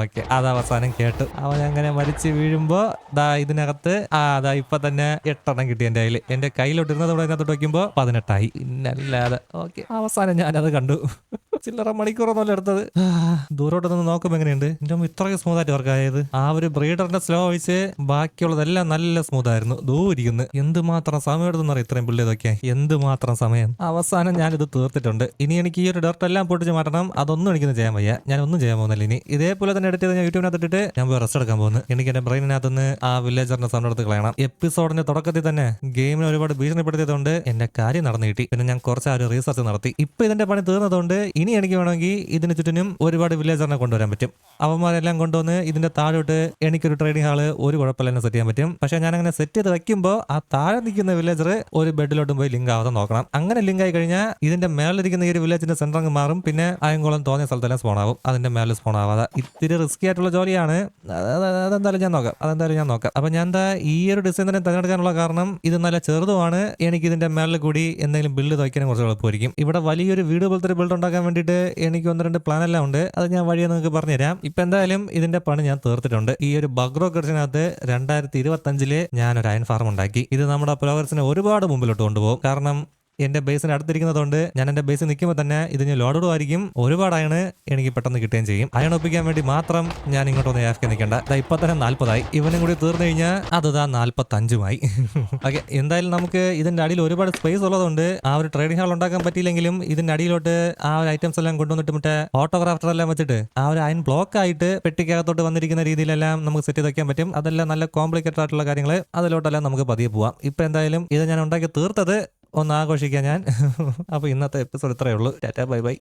ഓക്കെ അത് അവസാനം കേട്ടു. അവൻ അങ്ങനെ മരിച്ച് വീഴുമ്പോ ദാ ഇതിനകത്ത് ആ ദാ ഇപ്പൊ തന്നെ എട്ടെണ്ണം കിട്ടി എന്റെ കയ്യിൽ എന്റെ കയ്യിലോട്ടിരുന്നത് ഇവിടെ അതിനകത്തോട്ട് വയ്ക്കുമ്പോ പതിനെട്ടായി. പിന്നല്ലാതെ ഓക്കെ അവസാനം ഞാനത് കണ്ടു. ചില്ലറ മണിക്കൂറൊന്നുമല്ല എടുത്തത്. ദൂരോട്ട് നിന്ന് നോക്കുമ്പോ എങ്ങനെയുണ്ട്? അമ്മ ഇത്രയും സ്മൂത്ത് ആയിട്ട് വർക്ക് ആയത്. ആ ഒരു ബ്രീഡറിന്റെ സ്ലോ ഒഴിച്ച് ബാക്കിയുള്ളതെല്ലാം നല്ല സ്മൂത്ത് ആയിരുന്നു. ദൂരിക്കുന്നു എന്തുമാത്രം സമയം എടുത്തെന്നറിയാം ഇത്രയും പുള്ളി ഇതൊക്കെ. എന്തുമാത്രം സമയം. അവസാനം ഞാനിത് തീർത്തിട്ടുണ്ട്. ഇനി എനിക്ക് ഈ ഒരു ഡർട്ട് എല്ലാം പൊട്ടിച്ച് മാറ്റണം. അതൊന്നും എനിക്കൊന്നും ചെയ്യാൻ വയ്യ. ഞാൻ ഒന്നും ചെയ്യാൻ പോകുന്നില്ല ഇനി. ഇതേപോലെ തന്നെ എടുത്ത് ചെയ്ത് ഞാൻ യൂട്യൂബിനകത്ത് ഇട്ടിട്ട് ഞാൻ പോയി റെസ്റ്റ് എടുക്കാൻ പോകുന്നു. എനിക്ക് എന്റെ ബ്രെയിനിനകത്ത് നിന്ന് ആ വില്ലേജറിന്റെ സൗണ്ട് കളയണം. എപ്പിസോഡിന്റെ തുടക്കത്തിൽ തന്നെ ഗെയിമിനെ ഒരുപാട് ഭീഷണിപ്പെടുത്തിയതുകൊണ്ട് എന്റെ കാര്യം നടന്നു കിട്ടി. പിന്നെ ഞാൻ കുറച്ച് ആ ഒരു റീസർച്ച് നടത്തി. ഇപ്പൊ ഇതിന്റെ പണി തീർന്നതുകൊണ്ട് ഇനി എനിക്ക് വേണമെങ്കിൽ ഇതിന് ചുറ്റിനും ഒരുപാട് വില്ലേജറിനെ കൊണ്ടുവരാൻ പറ്റും. അവന്മാരെല്ലാം കൊണ്ടുവന്ന് ഇതിന്റെ താഴോട്ട് എനിക്കൊരു ട്രേഡിംഗ് ഹാൾ ഒരു കുഴപ്പമില്ല സെറ്റ് ചെയ്യാൻ പറ്റും. പക്ഷെ ഞാൻ അങ്ങനെ സെറ്റ് ചെയ്ത് വെക്കുമ്പോൾ ആ താഴെ നിൽക്കുന്ന വില്ലേജർ ഒരു ബെഡിലോട്ടും പോയി ലിങ്ക് ആവാതെ നോക്കണം. അങ്ങനെ ലിങ്ക് ആയി കഴിഞ്ഞാൽ ഇതിന്റെ മേളിലിരിക്കുന്ന ഈ ഒരു വില്ലേജിന്റെ സെന്റർ അങ്ങ് മാറും. പിന്നെ അയങ്കോളം തോന്നിയ സ്ഥലത്തെല്ലാം സ്പോൺ ആവും. അതിന്റെ മേലെ സ്പോൺ ആവാതെ ഇത്തിരി റിസ്ക്കി ആയിട്ടുള്ള ജോലിയാണ്. അത് അത് അതെന്തായാലും ഞാൻ നോക്കാം. അതെന്തായാലും ഞാൻ നോക്കാം. അപ്പൊ ഞാൻ എന്താ ഈ ഒരു ഡിസൈൻ തന്നെ തിരഞ്ഞെടുക്കാനുള്ള കാരണം ഇത് നല്ല ചെറുതുമാണ്. എനിക്ക് ഇതിന്റെ മേളിൽ കൂടി എന്തെങ്കിലും ബിൽഡ് തയ്ക്കാനും കുറച്ച് എളുപ്പമായിരിക്കും. ഇവിടെ വലിയൊരു വീട് പോലത്തെ ഒരു ബിൽഡ് ഉണ്ടാക്കാൻ വേണ്ടിയിട്ട് എനിക്ക് ഒന്ന് രണ്ട് പ്ലാൻ എല്ലാം ഉണ്ട്. അത് ഞാൻ വഴിയെ നിങ്ങൾക്ക് പറഞ്ഞുതരാം. ഇപ്പൊ എന്തായാലും ഇതിന്റെ പണി ഞാൻ തീർത്തിട്ടുണ്ട്. ഈ ഒരു ബഗ്രോ കൃഷിനകത്ത് രണ്ടായിരത്തി ഇരുപത്തി അഞ്ചിൽ ഞാൻ ഒരു അയൺ ഫാർം ഉണ്ടാക്കി. ഇത് നമ്മുടെ പ്രോഗ്രസിനെ ഒരുപാട് മുമ്പിലോട്ട് കൊണ്ടുപോകും. കാരണം എന്റെ ബേസിന് അടുത്തിരിക്കുന്നതുകൊണ്ട് ഞാൻ എന്റെ ബേസിൽ നിൽക്കുമ്പോൾ തന്നെ ഇതിന് ലോഡും ആയിരിക്കും ഒരുപാട് അയണ് എനിക്ക് പെട്ടെന്ന് കിട്ടുകയും ചെയ്യും. അയൺ ഒപ്പിക്കാൻ വേണ്ടി മാത്രം ഞാൻ ഇങ്ങോട്ട് ഇങ്ങോട്ടൊന്ന് ഏഫ്ക്ക് നിൽക്കേണ്ട. ദാ ഇപ്പൊ തന്നെ നാല്പതായി. ഇവനും കൂടി തീർന്നു കഴിഞ്ഞാൽ അത് ദാ നാല്പത്തഞ്ചുമായി. ഓക്കെ എന്തായാലും നമുക്ക് ഇതിന്റെ അടിയിൽ ഒരുപാട് സ്പേസ് ഉള്ളതുകൊണ്ട് ആ ഒരു ട്രേഡിംഗ് ഹാൾ ഉണ്ടാക്കാൻ പറ്റിയില്ലെങ്കിലും ഇതിന്റെ അടിയിലോട്ട് ആ ഒരു ഐറ്റംസ് എല്ലാം കൊണ്ടുവന്നിട്ട് മറ്റേ ഓട്ടോഗ്രാഫ്റ്റർ എല്ലാം വെച്ചിട്ട് ആ ഒരു അയൺ ബ്ലോക്ക് ആയിട്ട് പെട്ടിക്കകത്തോട്ട് വന്നിരിക്കുന്ന രീതിയിലെല്ലാം നമുക്ക് സെറ്റ് ചെയ്ത് വയ്ക്കാൻ പറ്റും. അതെല്ലാം നല്ല കോംപ്ലിക്കേറ്റഡ് ആയിട്ടുള്ള കാര്യങ്ങൾ അതിലോട്ടെല്ലാം നമുക്ക് പതിയെ പോവാം. ഇപ്പൊ എന്തായാലും ഇത് ഞാൻ ഉണ്ടാക്കി തീർത്തത് ഒന്ന് ആഘോഷിക്കാൻ ഞാൻ. അപ്പോൾ ഇന്നത്തെ എപ്പിസോഡ് ഇത്രയേ ഉള്ളൂ. ടാറ്റാ ബൈ ബൈ.